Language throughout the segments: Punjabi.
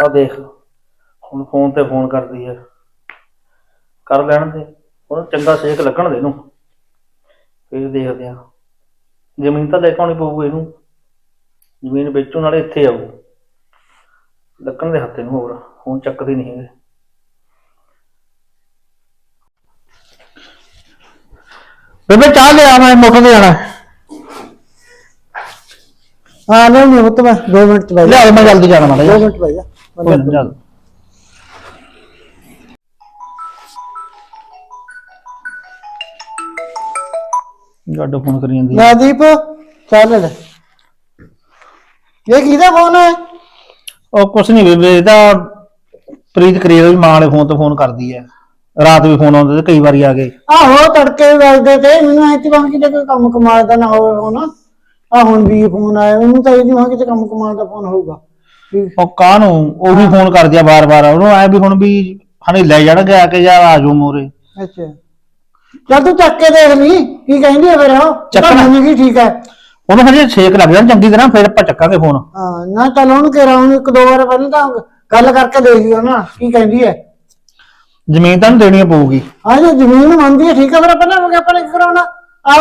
ਆ ਦੇਖ ਹੁਣ ਫੋਨ ਤੇ ਫੋਨ ਕਰਦੀ ਹੈ ਕਰ ਲੈਣ ਦੇ। ਉਹਨੂੰ ਚੰਗਾ ਸੇਕ ਲੱਗਣ ਦੇ ਇਹਨੂੰ। ਫਿਰ ਦੇਖਦੇ ਆ। ਜ਼ਮੀਨ ਤਾਂ ਲੈ ਕੇ ਆਉਣੀ ਪਊਗੀ ਇਹਨੂੰ। ਜ਼ਮੀਨ ਵੇਚਣ ਨਾਲੇ ਇੱਥੇ ਆਊ। ਲੱਗਣ ਦੇ ਹੱਥੇ ਨੂੰ ਹੋਰ। ਹੁਣ ਚੱਕਦੇ ਨਹੀਂ ਹੈਗੇ। ਬੇਬੇ ਚਾਹ ਲਿਆ ਮੈਂ ਮੋਟਰ ਤੇ ਜਾਣਾ। ਹਾਂ ਨਹੀਂ ਨਹੀਂ ਉਹ ਤਾਂ ਮੈਂ। 2 ਮਿੰਟ ਚ ਬਾਈ ਲਿਆ ਮੈਂ ਜਲਦੀ ਜਾਣਾ ਮਾੜਾ 2 ਜਿਹਾ ਮਿੰਟ ਬਾਈ ਜਾ। ਕੋਈ ਨਾ, ਚੱਲ। ਗੱਡ ਫੋਨ ਕਰੀ ਜਾਂਦੀ ਹੈ। ਨਦੀਪ ਚੱਲ ਲੈ। ਇਹ ਕਿਹਦਾ ਫੋਨ ਹੈ ਉਹ ਕੁਛ ਨਹੀਂ ਬੇਬੇ ਇਹ ਤਾਂ ਪ੍ਰੀਤ ਕਰੀਏ ਵੀ ਮਾਂ ਵਾਲੇ ਫੋਨ ਤੋਂ ਫੋਨ ਕਰਦੀ ਹੈ ਰਾਤ ਵੀ ਫੋਨ ਆਉਂਦੇ ਤੇ ਕਈ ਵਾਰੀ ਆ ਗਏ। ਆਹੋ ਤੜਕੇ ਵਜਦੇ ਤੇ ਮੈਨੂੰ ਐ ਤੇ ਬਾਕੀ ਕਿਤੇ ਕੋਈ ਕੰਮ ਕਮਾਲ ਦਾ ਨਾ ਹੋਵੇ ਹੁਣ ਆ ਹੁਣ ਵੀ ਫੋਨ ਆਇਆ ਉਹਨੂੰ ਤਾਂ ਇਹਦੀ ਵਾਂ ਕਿਤੇ ਕੰਮ ਕਮਾਲ ਦਾ ਫੋਨ ਹੋਊਗਾ। ਵੀ ਉਹ ਕਾਹਨੂੰ? ਉਹੀ ਫੋਨ ਕਰਦੀ ਆ ਬਾਰ-ਬਾਰ ਉਹਨੂੰ ਐ ਵੀ ਹੁਣ ਵੀ ਹਣੇ ਲੈ ਜਾਣਗੇ ਆ ਕੇ ਜਾਂ ਆ ਜਾਓ ਮੋਰੇ ਅੱਛਾ। ਚੱਲ ਤੂੰ ਚੱਕ ਕੇ ਦੇਖ ਲਈ ਕੀ ਕਹਿੰਦੀ ਹੈ ਫਿਰ ਉਹ? ਚੱਕਣਾ। ਚੱਕਣਾ ਕੀ ਠੀਕ ਹੈ ਉਹਨੂੰ ਹਜੇ ਛੇਕ ਲੱਗ ਜਾਣ ਚੰਗੀ ਤਰ੍ਹਾਂ ਫਿਰ ਆਪਾਂ ਚੱਕਾਂਗੇ ਫੋਨ ਹਾਂ ਨਾ ਚੱਲ ਉਹਨੂੰ ਕਿਹਾ ਉਹਨੂੰ ਇੱਕ ਦੋ ਵਾਰ ਪਹਿਲਾਂ ਤਾਂ ਗੱਲ ਕਰਕੇ ਦੇਖ ਲਿਓ ਨਾ ਕੀ ਕਹਿੰਦੀ ਹੈ ਜ਼ਮੀਨ ਤਾਂ ਦੇਣੀ ਪਊਗੀ। ਹਾਂ ਜੇ ਜ਼ਮੀਨ ਮੰਨਦੀ ਹੈ ਠੀਕ ਹੈ ਫਿਰ ਪਹਿਲਾਂ ਆਪਾਂ ਆਪਾਂ ਨੇ ਕੀ ਕਰਾਉਣਾ? ਆ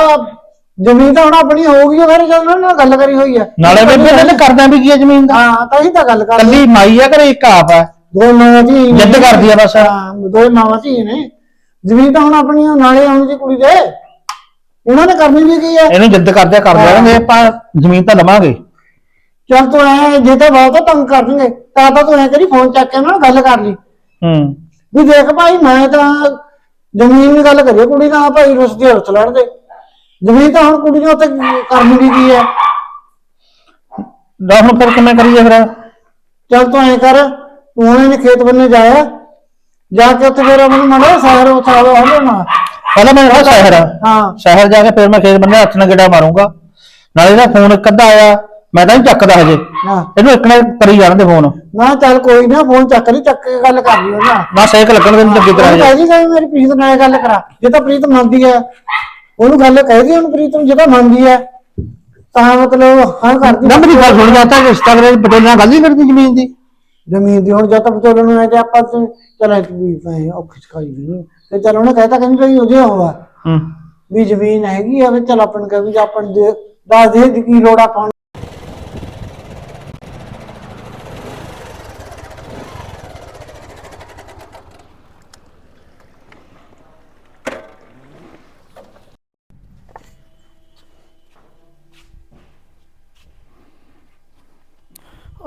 ਜ਼ਮੀਨ ਤਾਂ ਹੁਣ ਆਪਣੀ ਹੋਊਗੀ ਫਿਰ ਜਦੋਂ ਉਹਨਾਂ ਨਾਲ ਗੱਲ ਕਰੀ ਹੋਈ ਹੈ ਨਾਲੇ ਬੇਬੇ ਇਹਨੇ ਕਰਦਾ ਵੀ ਕੀ ਹੈ ਜ਼ਮੀਨ ਦਾ? ਹਾਂ ਤਾਂ ਹੀ ਤਾਂ ਗੱਲ ਕਰ ਕੱਲੀ ਮਾਈ ਆ ਘਰੇ ਇੱਕ ਆਪ ਆ। ਦੋ ਮਾਵਾਂ ਧੀ ਨੇ। ਜਿੱਦ ਕਰਦੀ ਆ ਬਸ। ਹਾਂ ਦੋ ਮਾਵਾਂ ਧੀ ਨੇ। ਜ਼ਮੀਨ ਤਾਂ ਹੁਣ ਆਪਣੀ ਉਹ ਨਾਲੇ ਆਉਣੀ ਦੀ ਕੁੜੀ ਦੇ। ਉਹਨਾਂ ਨੇ ਕਰਨੀ ਵੀ ਕੀ ਹੈ ਇਹਨੂੰ ਜਿੱਦ ਕਰਦੇ ਕਰ ਦੇਣਗੇ ਆਪਾਂ ਜ਼ਮੀਨ ਤਾਂ ਲਵਾਂਗੇ। ਚੱਲ ਤੂੰ ਐ ਜੇ ਤਾਂ ਬਹੁਤ ਤੰਗ ਕਰ ਦਿੰਦੇ ਤਾਂ ਤਾਂ ਤੂੰ ਐ ਕਰੀ ਫੋਨ ਚੱਕ ਕੇ ਉਹਨਾਂ ਨਾਲ ਗੱਲ ਕਰ ਲਈ। ਹੂੰ। ਵੀ ਦੇਖ ਭਾਈ ਮੈਂ ਤਾਂ ਜ਼ਮੀਨ ਦੀ ਗੱਲ ਕਰੀਏ ਕੁੜੀ ਨਾਲ ਭਾਈ ਰੁੱਸ ਦੀ ਰੁੱਸ ਲੜਦੇ। ਜ਼ਮੀਨ ਤਾਂ ਹੁਣ ਕੁੜੀ ਨੇ ਉੱਤੇ ਕਰਨੀ ਵੀ ਕੀ ਹੈ। ਦਾ ਹੁਣ ਫਿਰ ਕਿਵੇਂ ਕਰੀਏ ਫਿਰ? ਚੱਲ ਤੂੰ ਐ ਕਰ ਤੂੰ ਉਹਨਾਂ ਨੇ ਖੇਤ ਬੰਨੇ ਜਾਇਆ ਜਾ ਕੇ ਉੱਥੇ ਫਿਰ ਮੈਨੂੰ ਮੜਾ ਸਾਰ ਉੱਥੇ ਆਵਾ ਹੋ ਲੈਣਾ। ਪਹਿਲਾਂ ਮੈਂ ਜਾਣਾ ਸ਼ਹਿਰ। ਹਾਂ। ਸ਼ਹਿਰ ਜਾ ਕੇ ਫਿਰ ਮੈਂ ਖੇਤ ਬੰਦੇ ਹੱਥ ਨਾਲ ਗੇੜਾ ਮਾਰੂੰਗਾ। ਨਾਲੇ ਦਾ ਫੋਨ ਇੱਕ ਅੱਧਾ ਆਇਆ ਮੈਂ ਤਾਂ ਨਹੀਂ ਚੱਕਦਾ ਹਜੇ। ਇਹਨੂੰ ਇੱਕ ਨੇ ਕਰੀ ਜਾਣ ਦੇ ਫੋਨ। ਨਾ ਚੱਲ ਕੋਈ ਨਾ ਫੋਨ ਚੱਕ ਲਈ ਚੱਕ ਕੇ ਗੱਲ ਕਰ ਲਈ ਉਹਨਾਂ ਨਾ ਸੇਕ ਲੱਗਣ ਦੇ ਚੰਗੀ ਤਰ੍ਹਾਂ ਉਹਨੂੰ ਹਜੇ। ਕਹਿ ਦੀ ਕਿ ਮੇਰੀ ਪ੍ਰੀਤ ਨਾਲ ਗੱਲ ਕਰਾ। ਜੇ ਤਾਂ ਪ੍ਰੀਤ ਮੰਨਦੀ ਹੈ। ਉਹਨੂੰ ਗੱਲ ਕਹਿ ਦੀ ਉਹਨੂੰ ਪ੍ਰੀਤ ਨੂੰ ਜੇ ਤਾਂ ਮੰਨਦੀ ਹੈ ਤਾਂ ਮਤਲਬ ਹਾਂ ਕਰਦੀ ਨਾ ਮੇਰੀ ਗੱਲ ਸੁਣ ਜਾਂਦਾ ਰਿਸ਼ਤਾ ਕਰੇ ਪਟੇਲ ਨਾਲ ਗੱਲ ਹੀ ਕਰਦੀ ਜ਼ਮੀਨ ਦੀ। ਜ਼ਮੀਨ ਦੀ ਹੁਣ ਜਦ ਤੱਕ ਵਿਚੋਲਣ ਨੂੰ ਹੈ ਤੇ ਆਪਾਂ ਤੇ ਚਲ ਇੱਕ ਵੀ ਭਾਈ ਔਖੀ ਸਖਾਈ ਨਹੀਂ। ਤੇ ਚਲ ਉਹਨੇ ਕਹਿਤਾ ਕਹਿੰਦੀ ਭਾਈ ਉਹਦੇ ਹੋਵਾ ਹੂੰ। ਵੀ ਜ਼ਮੀਨ ਹੈਗੀ ਆ ਵੀ ਚਲ ਆਪਣ ਕਹ ਵੀ ਆਪਣ ਦੇ ਦੱਸ ਦੇ ਕੀ ਲੋੜ ਆਪਾਂ ਨੂੰ।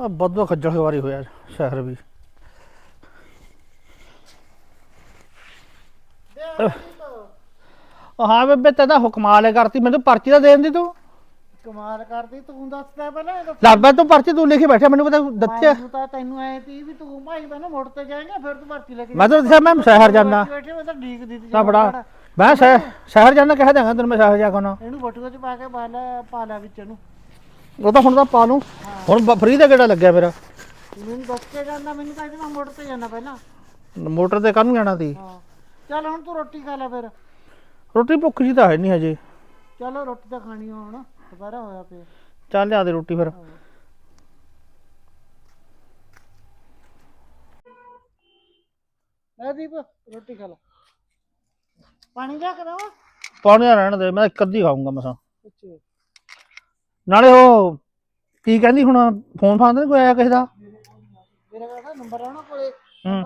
ਆ ਬਦੋ ਖੱਜਲ ਖਵਾਰੀ ਹੋਇਆ ਸ਼ਹਿਰ ਵੀ। ਉਹ ਹਾਂ ਬੇਬੇ ਤੇਦਾ ਹੁਕਮਾਲੇ ਕਰਤੀ ਮੈਨੂੰ ਪਰਚੀ ਤਾਂ ਦੇ ਦਿੰਦੀ ਤੂੰ। ਕਮਾਲ ਕਰਦੀ ਤੂੰ ਦੱਸਦਾ ਪਹਿਲਾਂ ਇਹ ਲੱਭਾ ਤੂੰ ਪਰਚੀ ਤੂੰ ਲਿਖੀ ਬੈਠਾ ਮੈਨੂੰ ਪਤਾ ਦੱਸਿਆ। ਤੂੰ ਤਾਂ ਤੈਨੂੰ ਐ ਤੀ ਵੀ ਤੂੰ ਭਾਈ ਮੈਨੂੰ ਮੋੜ ਤੇ ਜਾਏਗਾ ਫਿਰ ਤੂੰ ਭਰਤੀ ਲੈ ਕੇ ਮੈਂ ਤਾਂ ਦੱਸਿਆ ਮੈਂ ਸ਼ਹਿਰ ਜਾਣਾ ਬੈਠੇ ਮੈਂ ਤਾਂ ਡੀਕ ਦਿੱਤੀ ਤਾਂ ਬੜਾ ਮੈਂ ਸ਼ਹਿਰ ਜਾਣਾ ਕਹਿ ਦਾਂਗਾ ਤੈਨੂੰ ਮੈਂ ਸ਼ਹਿਰ ਜਾ ਕੇ ਆਉਣਾ। ਇਹਨੂੰ ਬਟੂਏ ਚ ਪਾ ਕੇ ਪਾ ਲੈ ਪਾ ਲੈ ਵਿੱਚ ਨੂੰ ਉਹ ਤਾਂ ਹੁਣ ਤਾਂ ਪਾ ਲੂੰ ਹੁਣ ਫਰੀ ਦਾ ਕਿਹੜਾ ਲੱਗਿਆ ਮੇਰਾ? ਤੂੰ ਮੈਨੂੰ ਦੱਸ ਕੇ ਜਾਂਦਾ ਮੈਨੂੰ ਤਾਂ ਇਹਦੇ ਮੋੜ ਤੇ ਜਾਣਾ ਪਹਿਲਾਂ। ਮੋਟਰ ਤੇ ਕਾਹਨੂੰ ਜਾਣਾ ਸੀ। ਹਾਂ। ਚੱਲ ਹੁਣ ਤੂੰ ਰੋਟੀ ਖਾ ਲੈ ਫਿਰ। ਰੋਟੀ ਭੁੱਖ ਜੀ ਤਾਂ ਹੈ ਨਹੀਂ ਹਜੇ। ਚਲੋ ਰੋਟੀ ਤਾਂ ਖਾਣੀ ਆ ਹੁਣ ਦੁਬਾਰਾ ਹੋਇਆ ਪਿਆ। ਚੱਲ ਲਿਆ ਦੇ ਰੋਟੀ ਫਿਰ। ਲੈ ਦੀਪ ਰੋਟੀ ਖਾ ਲੈ। ਪਾਣੀ ਕੇ ਦਵਾ? ਪਾਣੀ ਰਹਿਣ ਦੇ ਮੈਂ ਇੱਕ ਅੱਧੀ ਖਾਊਂਗਾ ਮਸਾਂ। ਅੱਛਾ। ਨਾਲੇ ਉਹ ਕੀ ਕਹਿੰਦੀ ਹੁਣ ਫੋਨ ਫਾਨ ਤਾਂ ਨੀ ਕੋਈ ਆਇਆ ਕਿਸੇ ਦਾ? ਤੇਰਾ ਕਿਹੜਾ ਨੰਬਰ ਆ ਉਹਨਾਂ ਕੋਲੇ। ਹੂੰ।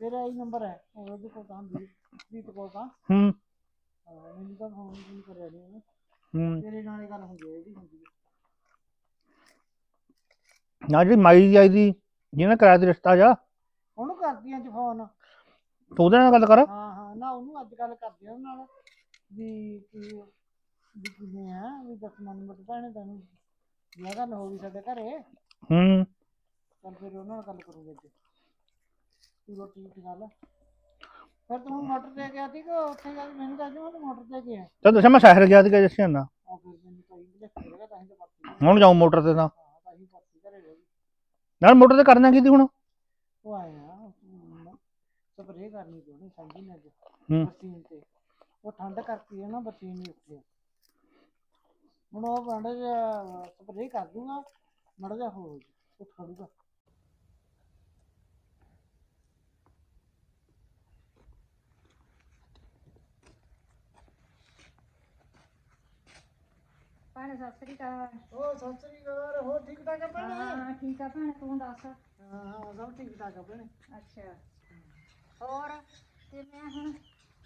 ਤੇਰਾ ਹੀ ਨੰਬਰ ਹੈ ਉਹਦੇ ਕੋਲ ਤਾਂ ਵੀ ਵੀ ਕੋਲ ਤਾਂ। ਹੂੰ। ਹਾਂ, ਮੈਨੂੰ ਤਾਂ ਫੋਨ ਨਹੀਂ ਕਰਿਆ ਨਹੀਂ ਉਹਨੇ ਹੂੰ। ਤੇਰੇ ਨਾਲ ਹੀ ਗੱਲ ਹੁੰਦੀ ਹੈ ਇਹਦੀ ਹੁੰਦੀ ਹੈ। ਨਾ ਜਿਹੜੀ ਮਾਈ ਦੀ ਆਈ ਦੀ ਜਿਹਨੇ ਕਰਾਇਆ ਸੀ ਰਿਸ਼ਤਾ ਜਾ। ਉਹਨੂੰ ਕਰਦੀ ਅੱਜ ਫੋਨ ਤੂੰ ਉਹਦੇ ਨਾਲ ਗੱਲ ਕਰ। ਹਾਂ ਹਾਂ ਨਾ ਉਹਨੂੰ ਅੱਜ ਗੱਲ ਕਰਦੀ ਆ ਨਾਲ। ਵੀ ਕੀ ਵੀ ਕਿਵੇਂ ਆ ਵੀ ਦਸ ਮਨ ਮਤ ਭੈਣੇ ਤੈਨੂੰ ਇਹ ਗੱਲ ਹੋ ਗਈ ਸਾਡੇ ਘਰੇ। ਹੂੰ। ਚੱਲ ਫਿਰ ਉਹਨਾਂ ਨਾਲ ਗੱਲ ਕਰੂਗੇ ਅੱਜ। ਤੂੰ ਰੋਟੀ ਰੋਟੀ ਖਾ ਲੈ। ਫਿਰ ਤੂੰ ਮੋਟਰ ਤੇ ਗਿਆ ਸੀ ਕਿ ਉੱਥੇ ਜਾ ਕੇ ਮੈਨੂੰ ਦੱਸ ਦੇ ਮੈਂ ਤਾਂ ਮੋਟਰ ਤੇ ਗਿਆ ਚੱਲ ਦੱਸਿਆ ਮੈਂ ਸ਼ਹਿਰ ਗਿਆ ਸੀਗਾ ਜੱਸਿਆ ਨਾ ਆ ਫਿਰ ਮੈਨੂੰ ਤਾਂ ਇੰਗਲਿਸ਼ ਲੱਗਦਾ ਤਾਂ ਹੀ ਤਾਂ ਪਰਤੀ ਹੁਣ ਜਾਉਂ ਮੋਟਰ ਤੇ ਤਾਂ। ਹਾਂ ਤਾਂ ਹੀ ਪਰਤੀ ਘਰੇ ਰਹਿ ਨਾਲ ਮੋਟਰ ਤੇ ਕਰਨਾ ਕੀ ਤੀ ਹੁਣ? ਉਹ ਆਇਆ ਸਪਰੇ ਕਰਨੀ ਤੇ ਉਹਨੇ ਸਮਝੀ ਨਾ ਅੱਜ ਹੂੰ। ਮਸ਼ੀਨ ਤੇ। ਉਹ ਠੰਡ ਕਰਤੀ ਹੈ ਨਾ ਮਸ਼ੀਨ ਨਹੀਂ ਉੱਠਦੀ ਹੁਣ ਉਹ ਮਾੜਾ ਜਿਹਾ ਸਪਰੇਅ ਕਰ ਦੂੰਗਾ ਮਾੜਾ ਜਿਹਾ ਹੋ ਜਾਊ, ਉਹ ਭੈਣੇ ਸਤਿ ਸ੍ਰੀ ਅਕਾਲ। ਸਤਿ ਸ੍ਰੀ ਅਕਾਲ ਹੋ ਠੀਕ ਠਾਕ ਠੀਕ ਆ ਭੈਣੇ ਤੂੰ ਦੱਸ? ਠੀਕ ਠਾਕ ਹੋਰ ਕਿਵੇਂ ਆ ਹੁਣ?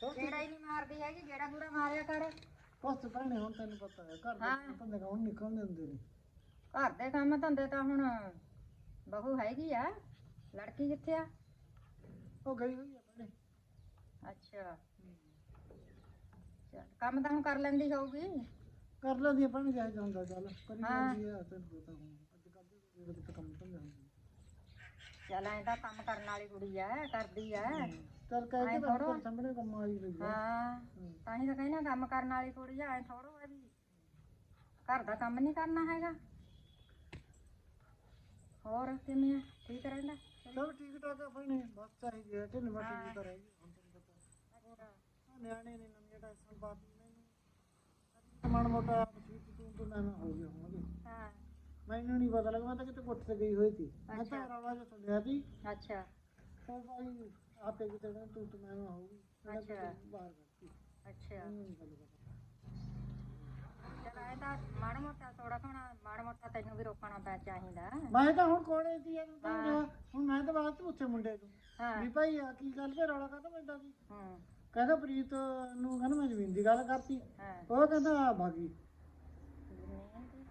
ਕਿਹੜਾ ਹੀ ਨਹੀਂ ਮਾਰਦੀ ਹੈਗੀ ਜਿਹੜਾ ਗੁਰਾ ਮਾਰਿਆ ਕਰ। ਬਸ ਭੈਣੇ ਹੁਣ ਤੈਨੂੰ ਪਤਾ ਹੈ ਘਰ ਹਾਂ। ਦੇ ਬੰਦੇ ਕੌਣ ਨਿਕਲਦੇ ਹੁੰਦੇ ਨੇ। ਘਰ ਦੇ ਕੰਮ ਧੰਦੇ ਤਾਂ ਹੁਣ ਬਹੂ ਹੈਗੀ ਆ ਲੜਕੀ ਕਿੱਥੇ ਆ? ਉਹ ਗਈ ਹੋਈ ਆ ਭੈਣੇ ਅੱਛਾ। ਚੱਲ ਕੰਮ ਤਾਂ ਹੁਣ ਕਰ ਲੈਂਦੀ ਹੋਊਗੀ। ਕਰ ਲੈਂਦੀ ਆ ਭੈਣੇ ਜਾਇ ਜਾਂਦਾ ਚੱਲ ਕਰੀ ਹਾਂ। ਜਾਂਦੀ ਆ ਤੈਨੂੰ ਪਤਾ ਹੁਣ ਅੱਜ ਕੱਲ੍ਹ ਦੇ ਜਿਹੜੇ ਕਿਤੇ ਕੰਮ ਧੰਦੇ ਹੁੰਦੇ ਚੱਲ ਐਂ ਤਾਂ ਕੰਮ ਕਰਨ ਵਾਲੀ ਕੁੜੀ ਆ ਕਰਦੀ ਆ। ਚੱਲ ਕਹਿ ਐਂ ਕੇ ਤਾਂ ਥੋੜ੍ਹਾ। ਘਰ ਸਾਹਮਣੇ ਕੰਮ ਆਈ ਰਹੀ ਆ ਹਾਂ ਤਾਂ ਹੀ ਤਾਂ ਕਹਿੰਦੇ ਆ ਕੰਮ ਕਰਨ ਵਾਲੀ ਕੁੜੀ ਆ ਐ ਥੋੜੋ ਹੈ ਵੀ ਘਰ ਦਾ ਕੰਮ ਨਹੀਂ ਕਰਨਾ ਹੈਗਾ। ਹੋਰ ਕਿਵੇਂ ਆ? ਠੀਕ ਰਹਿੰਦਾ? ਸਭ ਠੀਕ ਠਾਕ ਆ ਭੈਣੇ ਬਸ ਚਾਹੀਦੀ ਹੈ ਢਿੱਲ ਮੱਠ ਜੀ ਤਾਂ ਰਹਿ ਗਈ ਹੁਣ ਤੈਨੂੰ ਪਤਾ। ਆਹ ਨਿਆਣੇ ਨੇ ਨਵੀਆਂ ਟੈਨਸ਼ਨ ਪਾਤੀ ਮੈਨੂੰ ਮਨ ਮੋਟਾ ਛੀਟ ਤੂੰ ਤੋਂ ਨਾ ਹੋ ਗਿਆ ਹੋਣਗੇ ਹਾਂ। ਮੈਨੂੰ ਨਹੀਂ ਪਤਾ ਲੱਗਾ ਮੈਂ ਤਾਂ ਕਿਤੇ ਕੋਠੇ ਤੇ ਗਈ ਹੋਈ ਸੀ। ਮੈਂ ਤਾਂ ਅੱਛਾ। ਰੌਲਾ ਜਿਹਾ ਸੁਣਿਆ ਸੀ। ਅੱਛਾ। ਉਹ ਭਾਈ ਆਪੇ ਕਿਤੇ ਨਾ ਤੂੰ ਤੋਂ ਮੈਂ ਹੋਊਗੀ ਮੈਂ ਅੱਛਾ। ਤਾਂ ਬਾਹਰ ਕਰਤੀ ਅੱਛਾ। ਮੈਨੂੰ ਨਹੀਂ ਗੱਲ ਪਤਾ ਚਲ ਐ ਤਾਂ ਮਾੜਾ ਮੋਟਾ ਥੋੜਾ ਘਣਾ ਮਾੜਾ ਮੋਟਾ ਤੈਨੂੰ ਵੀ ਰੋਕਣਾ ਪੈ ਚਾਹੀਦਾ। ਮੈਂ ਤਾਂ ਹੁਣ ਕੋਲੇ ਸੀ ਇਹਨੂੰ ਤਾਂ ਹੁਣ- ਹੁਣ ਮੈਂ ਤਾਂ ਬਾਅਦ ਚ ਉੱਥੇ ਮੁੰਡੇ ਨੂੰ ਹਾਂ। ਵੀ ਭਾਈ ਆ ਕੀ ਗੱਲ ਤੇ ਰੌਲਾ ਕਾਹਦਾ ਪੈਂਦਾ ਸੀ? ਹੂੰ। ਕਹਿੰਦਾ ਪ੍ਰੀਤ ਨੂੰ ਕਹਿੰਦਾ ਮੈਂ ਜ਼ਮੀਨ ਦੀ ਗੱਲ ਕਰਤੀ। ਹਾਂ। ਉਹ ਕਹਿੰਦਾ ਭਾਗੀ। ਜ਼ਮੀਨ ਦੀ?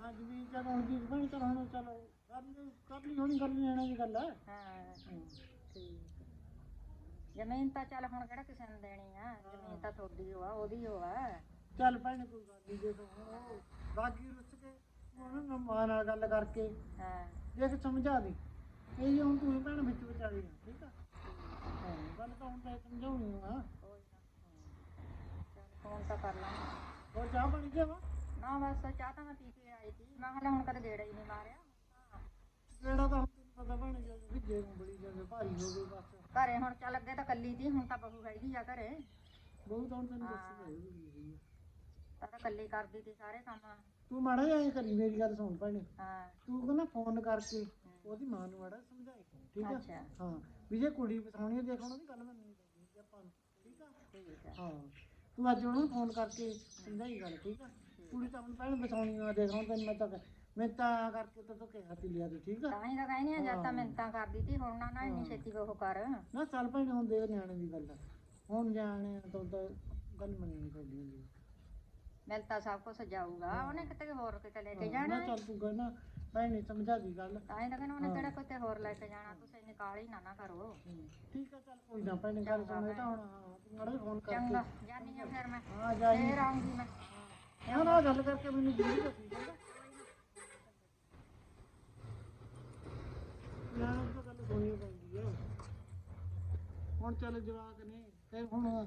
ਹਾਂ। ਜ਼ਮੀਨ ਚਲ ਹੁਣ ਜੀ ਬਣ ਚਲ ਹੁਣ ਚਲੋ ਕਰ ਲਈ ਕਰ ਲਈ ਹੋਣੀ ਲੈਣਾ ਦੀ ਗੱਲ ਹੈ। ਹਾਂ। ਠੀਕ ਜ਼ਮੀਨ ਤਾਂ ਚੱਲ ਹੁਣ ਕਿਹੜਾ ਕਿਸੇ ਨੂੰ ਦੇਣੀ ਆ? ਜ਼ਮੀਨ ਤਾਂ ਤੁਹਾਡੀ ਓ ਆ ਉਹਦੀ ਓ ਆ। ਚੱਲ ਭੈਣ ਕੋਈ ਗੱਲ ਨਹੀਂ ਜੇ ਹੁਣ ਉਹ ਬਾਗੀ ਰੁੱਸ ਕੇ ਉਹਨਾਂ ਨੂੰ ਮਾਂ ਨਾਲ ਗੱਲ ਕਰਕੇ ਹਾਂ। ਕਿ ਸਮਝਾ ਦੇ। ਇਹ ਜੀ ਹੁਣ ਤੂੰ ਭੈਣ ਵਿੱਚ ਵਿਚਾਰੀ ਆ ਠੀਕ ਆ? ਹਾਂ। ਗੱਲ ਤਾਂ ਹੁਣ ਤਾਂ ਸਮਝਾਉਣੀ ਆ। ਕੋਈ ਨਾ ਚੱਲ ਫੋਨ ਤਾਂ ਕਰ ਲਾਂਗੇ। ਹੋਰ ਚਾਹ ਪਾਣੀ ਦੇਵਾ ਨਾ ਬਸ ਚਾਹ ਤਾਂ ਮੈਂ ਪੀ ਕੇ ਆਈ ਸੀ। ਮੈਂ ਹਲੇ ਹੁਣ ਕਦੇ ਗੇੜਾ ਹੀ ਨਹੀਂ ਮਾਰਿਆ। ਜਿਹੜਾ ਤਾਂ ਹੁਣ ਪਤਾ ਭੈਣ ਜੇ ਵਿੱਜੇ ਨੂੰ ਬੜੀ ਜਾਂਦੇ ਭਾਰੀ ਹੋ ਗਈ ਬਸ। ਘਰੇ ਹੁਣ ਚੱਲ ਅੱਗੇ ਤਾਂ ਕੱਲੀ ਸੀ ਹੁਣ ਤਾਂ ਬਹੂ ਹੈਗੀ ਆ ਘਰੇ। ਬਹੁਤ ਹੁਣ ਤੈਨੂੰ ਦੱਸੀ ਹੋਈ ਤਾਂ ਤਾਂ ਕੱਲੀ ਕਰਦੀ ਸੀ ਸਾਰੇ ਕੰਮ। ਤੂੰ ਮਾੜਾ ਜਿਹਾ ਐਂ ਕਰੀ ਮੇਰੀ ਗੱਲ ਸੁਣ ਭੈਣੇ। ਹਾਂ। ਤੂੰ ਕਹਿੰਦਾ ਫੋਨ ਕਰਕੇ ਉਹਦੀ ਮਾਂ ਨੂੰ ਮਾੜਾ ਸਮਝਾਈ ਠੀਕ ਆ? ਅੱਛਾ। ਹਾਂ। ਵੀ ਜੇ ਕੁੜੀ ਬਸਾਉਣੀ ਹੈ ਦੇਖ ਉਹਨਾਂ ਦੀ ਗੱਲ ਮੰਨਣੀ ਚਾਹੀਦੀ ਹੈ ਆਪਾਂ ਨੂੰ ਠੀਕ ਆ? ਠੀਕ ਆ। ਹਾਂ। ਤੂੰ ਅੱਜ ਉਹਨੂੰ ਫੋਨ ਕਰਕੇ ਸਮਝਾਈ ਗੱਲ ਠੀਕ ਆ? ਕੁੜੀ ਤਾਂ ਆਪਣੀ ਭੈਣ ਬਸਾਉਣੀ ਆ ਦੇਖ ਹੁਣ ਤੈਨੂੰ ਮੈਂ ਤਾਂ ਮੈਂ ਤਾਂ ਕਰਕੇ ਤਾਂ ਤੂੰ ਕਿਹਾ ਤੀ ਲਿਆ ਤੂੰ ਠੀਕ ਆ? ਤਾਂ ਹੀ ਤਾਂ ਕਹਿੰਦੀ ਆ ਜਦ ਤਾਂ ਮਿੰਤਾਂ ਕਰਦੀ ਸੀ ਹੁਣ ਨਾ ਨਾ ਇੰਨੀ ਛੇਤੀ ਉਹ ਕਰ। ਨਾ ਚੱਲ ਭੈਣ ਹੁਣ ਦੇਖ ਨਿਆਣੇ ਦੀ ਗੱਲ। ਆ ਹੁਣ ਨਿਆਣੇ ਤੋਂ ਤਾਂ ਗੱਲ ਮੰਨਣੀ ਚਾਹੀਦੀ ਹੁੰਦੀ। ਮਿਲ ਤਾਂ ਸਭ ਕੁਝ ਜਾਊਗਾ ਉਹਨੇ ਕਿਤੇ ਹੋਰ ਕਿਤੇ ਲੈ ਕੇ ਆ। ਜਾਣਾ ਨਾ ਚੱਲ ਤੂੰ ਕਹਿਣਾ ਭੈਣ ਸਮਝਾ ਦੀ ਗੱਲ। ਤਾਂ ਹੀ ਤਾਂ ਕਹਿੰਦਾ ਉਹਨੇ ਕਿਹੜਾ ਕਿਤੇ ਹੋਰ ਲੈ ਕੇ ਜਾਣਾ ਤੁਸੀਂ ਇੰਨੀ ਕਾਲੀ ਨਾ ਨਾ ਕਰੋ। ਠੀਕ ਆ ਚੱਲ ਕੋਈ ਨਾ ਭੈਣੇ ਗੱਲ ਸੁਣ ਇਹ ਤਾਂ ਹੁਣ ਹਾਂ, ਤੂੰ ਮਾੜਾ ਜਿਹਾ ਫੋਨ ਚੰਗਾ ਕਰਕੇ ਜਾਨੀ ਆ ਫਿਰ ਮੈਂ। ਹਾਂ ਜਾਈ। ਫੇਰ ਆਉਂਗੀ ਮੈਂ। ਨਾ ਨਾ ਗੱਲ ਕਰਕੇ ਮੈਨੂੰ ਜ਼ਰੂਰ ਦੱਸੀ ਚੰਗਾ ਨਾ ਤਾਂ ਗੱਲ ਸੁਣਨੀ ਪੈਂਦੀ ਹੈ ਹੁਣ ਚੱਲ ਜਵਾਕ ਨੇ, ਤੇ ਹੁਣ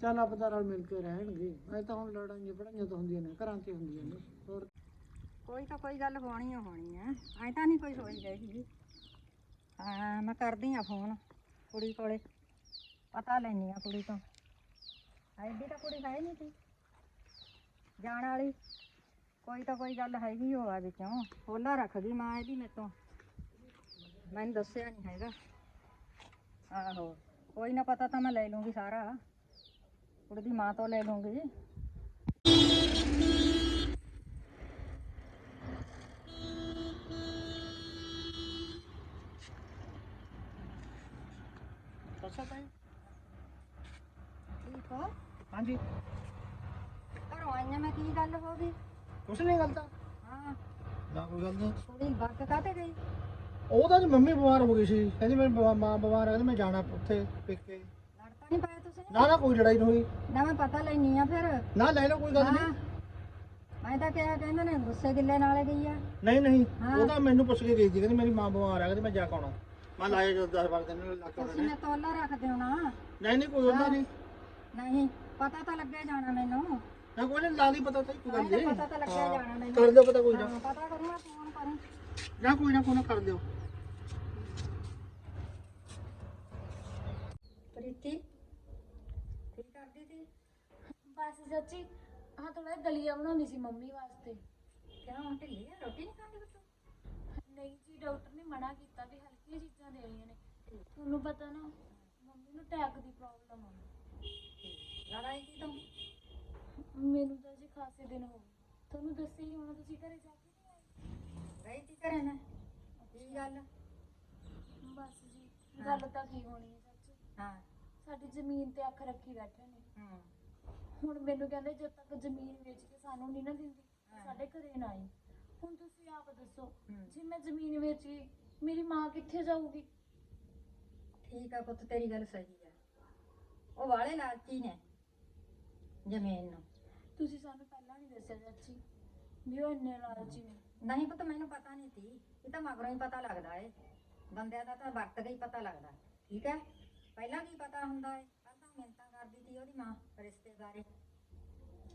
ਚੱਲ ਆਪਦਾ ਰਲ ਮਿਲ ਕੇ ਰਹਿਣਗੇ। ਐ ਤਾਂ ਹੁਣ ਲੜਾਈਆਂ ਪੜਾਈਆਂ ਤਾਂ ਹੁੰਦੀਆਂ ਨੇ, ਘਰਾਂ 'ਚ ਹੁੰਦੀਆਂ ਨੇ। ਹੋਰ? ਕੋਈ ਤਾਂ ਕੋਈ ਗੱਲ ਹੋਣੀ ਓ ਹੋਣੀ ਆ ਐ ਤਾਂ ਨਹੀਂ ਕੋਈ ਹੋਈ ਹੈਗੀ। ਹਾਂ, ਮੈਂ ਕਰਦੀ ਆ ਫੋਨ ਕੁੜੀ ਕੋਲੇ। ਪਤਾ ਲੈਣੀ ਆ ਕੁੜੀ ਤੋਂ। ਐਡੀ ਤਾਂ ਕੁੜੀ ਹੈ ਨਹੀਂ ਸੀ। ਜਾਣ ਵਾਲੀ। ਕੋਈ ਤਾਂ ਕੋਈ ਗੱਲ ਹੈਗੀ ਹੋਆ ਵਿੱਚੋਂ। ਹੋਲਾ ਰੱਖਦੀ ਮਾਂ ਇਹਦੀ ਮੇਰੇ ਤੋਂ। ਮੈਨੂੰ ਦੱਸਿਆ ਨਹੀਂ ਹੈਗਾ। ਆਹੋ ਕੋਈ ਨਾ ਪਤਾ ਤਾਂ ਮੈਂ ਲੈ ਲੂੰਗੀ ਸਾਰਾ। ਕੁੜੀ ਦੀ ਮਾਂ ਤੋਂ ਲੈ ਲੂੰਗੀ ਦੱਸਾਂ ਤਾਈ ਠੀਕ ਹੋ? ਹਾਂਜੀ। ਘਰੋਂ ਆਈਆਂ ਮੈਂ ਕੀ ਗੱਲ ਹੋ ਗਈ? ਕੁਛ ਨਹੀਂ ਗੱਲ ਤਾਂ। ਹਾਂ। ਨਾ ਕੋਈ ਗੱਲ ਨਹੀਂ ਕੁੜੀ ਬੱਗ ਕਾਤੇ ਗਈ? ਉਹ ਤਾਂ ਮੰਮੀ ਬਿਮਾਰ ਹੋ ਗਈ ਸੀ। ਕਹਿੰਦੀ ਮੇਰੀ ਬਿਮਾ- ਮਾਂ ਬਿਮਾਰ ਹੈ ਤੇ ਮੈਂ ਜਾਣਾ ਉੱਥੇ ਪੇਕੇ। ਲੜਤਾ ਨਹੀਂ ਪਾਇਆ ਤੁਸੀਂ? ਨਾ ਨਾ ਕੋਈ ਲੜਾਈ ਨਹੀਂ ਹੋਈ। ਨਾ ਮੈਂ ਪਤਾ ਲੈਣੀ ਆ ਫਿਰ। ਨਾ ਲੈ ਲਓ ਕੋਈ ਗੱਲ ਹਾਂ। ਨਹੀਂ ਮੈਂ ਤਾਂ ਕਿਹਾ ਕਹਿੰਦੇ ਨੇ ਗੁੱਸੇ ਗਿੱਲੇ ਨਾਲੇ ਗਈ ਆ। ਨਹੀਂ ਨਹੀਂ ਹਾਂ। ਉਹ ਤਾਂ ਮੈਨੂੰ ਪੁੱਛ ਕੇ ਗਈ ਸੀ ਕਹਿੰਦੀ ਮੇਰੀ ਮਾਂ ਬਿਮਾਰ ਹੈ ਕਹਿੰਦੀ ਮੈਂ ਜਾ ਕੇ ਆਉਣਾ। ਮੈਂ ਲਾਇਆ ਜਦੋਂ 10 ਵਾਰ ਦਿਨ ਲੱਗ ਤੁਸੀਂ ਨੇ ਤੋਲਾ ਰੱਖ ਦਿਓ ਨਾ। ਨਹੀਂ ਨਹੀਂ ਕੋਈ ਹੁੰਦਾ ਨਹੀਂ। ਨਹੀਂ ਪਤਾ ਤਾਂ ਲੱਗਿਆ ਜਾਣਾ ਮੈਨੂੰ। ਨਾ ਕੋਈ ਨਹੀਂ ਲਾ ਲਈ ਪਤਾ ਤਾਂ ਕੋਈ ਗੱਲ ਨਹੀਂ ਨਹੀਂ। ਪਤਾ ਤਾਂ ਲੱਗਿਆ ਜਾਣਾ ਮੈਨੂੰ। ਕਰ ਦਿਓ ਪਤਾ ਕੋਈ ਨਾ। ਹਾਂ, ਪਤਾ ਕਰੂੰਗਾ ਫੋਨ ਕਰੂ। ਨਾ ਕੋਈ ਨਾ ਕੋਈ ਨਾ ਕਰ ਦਿਓ। ਪ੍ਰੀਤੀ। ਕੀ ਕਰਦੀ ਸੀ? ਬਸ ਸੱਚੀ ਹਾਂ ਥੋੜਾ ਦਲੀਆ ਬਣਾਉਂਦੀ ਸੀ ਮੰਮੀ ਵਾਸਤੇ। ਕਿਉਂ? ਢਿੱਲੀ ਆ ਰੋਟੀ ਨਹੀਂ ਖਾਂਦੀ ਤੂੰ ਨਹੀਂ ਜੀ ਡਾਕਟਰ ਨੇ ਮਨਾ ਕੀਤਾ ਵੀ ਹਲਕੀਆਂ ਚੀਜ਼ਾਂ ਦੇਣੀਆਂ ਨੇ। ਤੁਹਾਨੂੰ ਪਤਾ ਨਾ ਮੰਮੀ ਨੂੰ ਟੈਕ ਦੀ ਪ੍ਰੋਬਲਮ ਆ। ਲੜਾਈ ਕੀ ਤੂੰ? ਮੈਨੂੰ ਤਾਂ ਜੀ ਖਾਸੇ ਦਿਨ ਹੋ ਗਏ। ਤੁਹਾਨੂੰ ਦੱਸਿਆ ਹੀ ਹੋਣਾ ਤੁਸੀਂ ਘਰੇ ਜਾ ਕੇ ਨਹੀਂ ਆਏ? ਗਈ ਤੀ ਘਰੇ ਮੈਂ। ਕੀ ਗੱਲ? ਬਸ ਜੀ ਗੱਲ ਤਾਂ ਕੀ ਹੋਣੀ ਹੈ ਚਾਚੀ ਹਾਂ। ਸਾਡੀ ਜ਼ਮੀਨ ਤੇ ਅੱਖ ਰੱਖੀ ਬੈਠੇ ਨੇ। ਹੂੰ। ਹੁਣ ਮੈਨੂੰ ਕਹਿੰਦੇ ਜਦ ਤੱਕ ਜ਼ਮੀਨ ਵੇਚ ਕੇ ਸਾਨੂੰ ਨਹੀਂ ਨਾ ਦਿੰਦੀ ਸਾਡੇ ਘਰੇ ਨਾ ਆਈ। ਹੁਣ ਤੁਸੀਂ ਆਪ ਦੱਸੋ ਹੂੰ। ਜੇ ਮੈਂ ਜ਼ਮੀਨ ਵੇਚੀ ਮੇਰੀ ਮਾਂ ਕਿੱਥੇ ਜਾਊਗੀ? ਠੀਕ ਆ ਪੁੱਤ ਤੇਰੀ ਗੱਲ ਸਹੀ ਆ। ਉਹ ਵਾਲੇ ਲਾਲਚੀ ਨੇ ਜ਼ਮੀਨ ਨੂੰ। ਤੁਸੀਂ ਸਾਨੂੰ ਪਹਿਲਾਂ ਨਹੀਂ ਦੱਸਿਆ ਚਾਚੀ ਵੀ ਉਹ ਇੰਨੇ ਲਾਲਚੀ ਨੇ। ਨਹੀਂ ਪੁੱਤ ਮੈਨੂੰ ਪਤਾ ਨਹੀਂ ਸੀ। ਇਹ ਤਾਂ ਮਗਰੋਂ ਹੀ ਪਤਾ ਲੱਗਦਾ ਏ। ਬੰਦਿਆਂ ਦਾ ਤਾਂ ਵਰਤ ਕੇ ਹੀ ਪਤਾ ਲੱਗਦਾ। ਠੀਕ ਹੈ ਪਹਿਲਾਂ ਕੀ ਪਤਾ ਹੁੰਦਾ ਏ ਪਹਿਲਾਂ ਤਾਂ ਮਿੰਤਾਂ ਕਰਦੀ ਸੀ ਉਹਦੀ ਮਾਂ ਰਿਸ਼ਤੇਦਾਰੇ।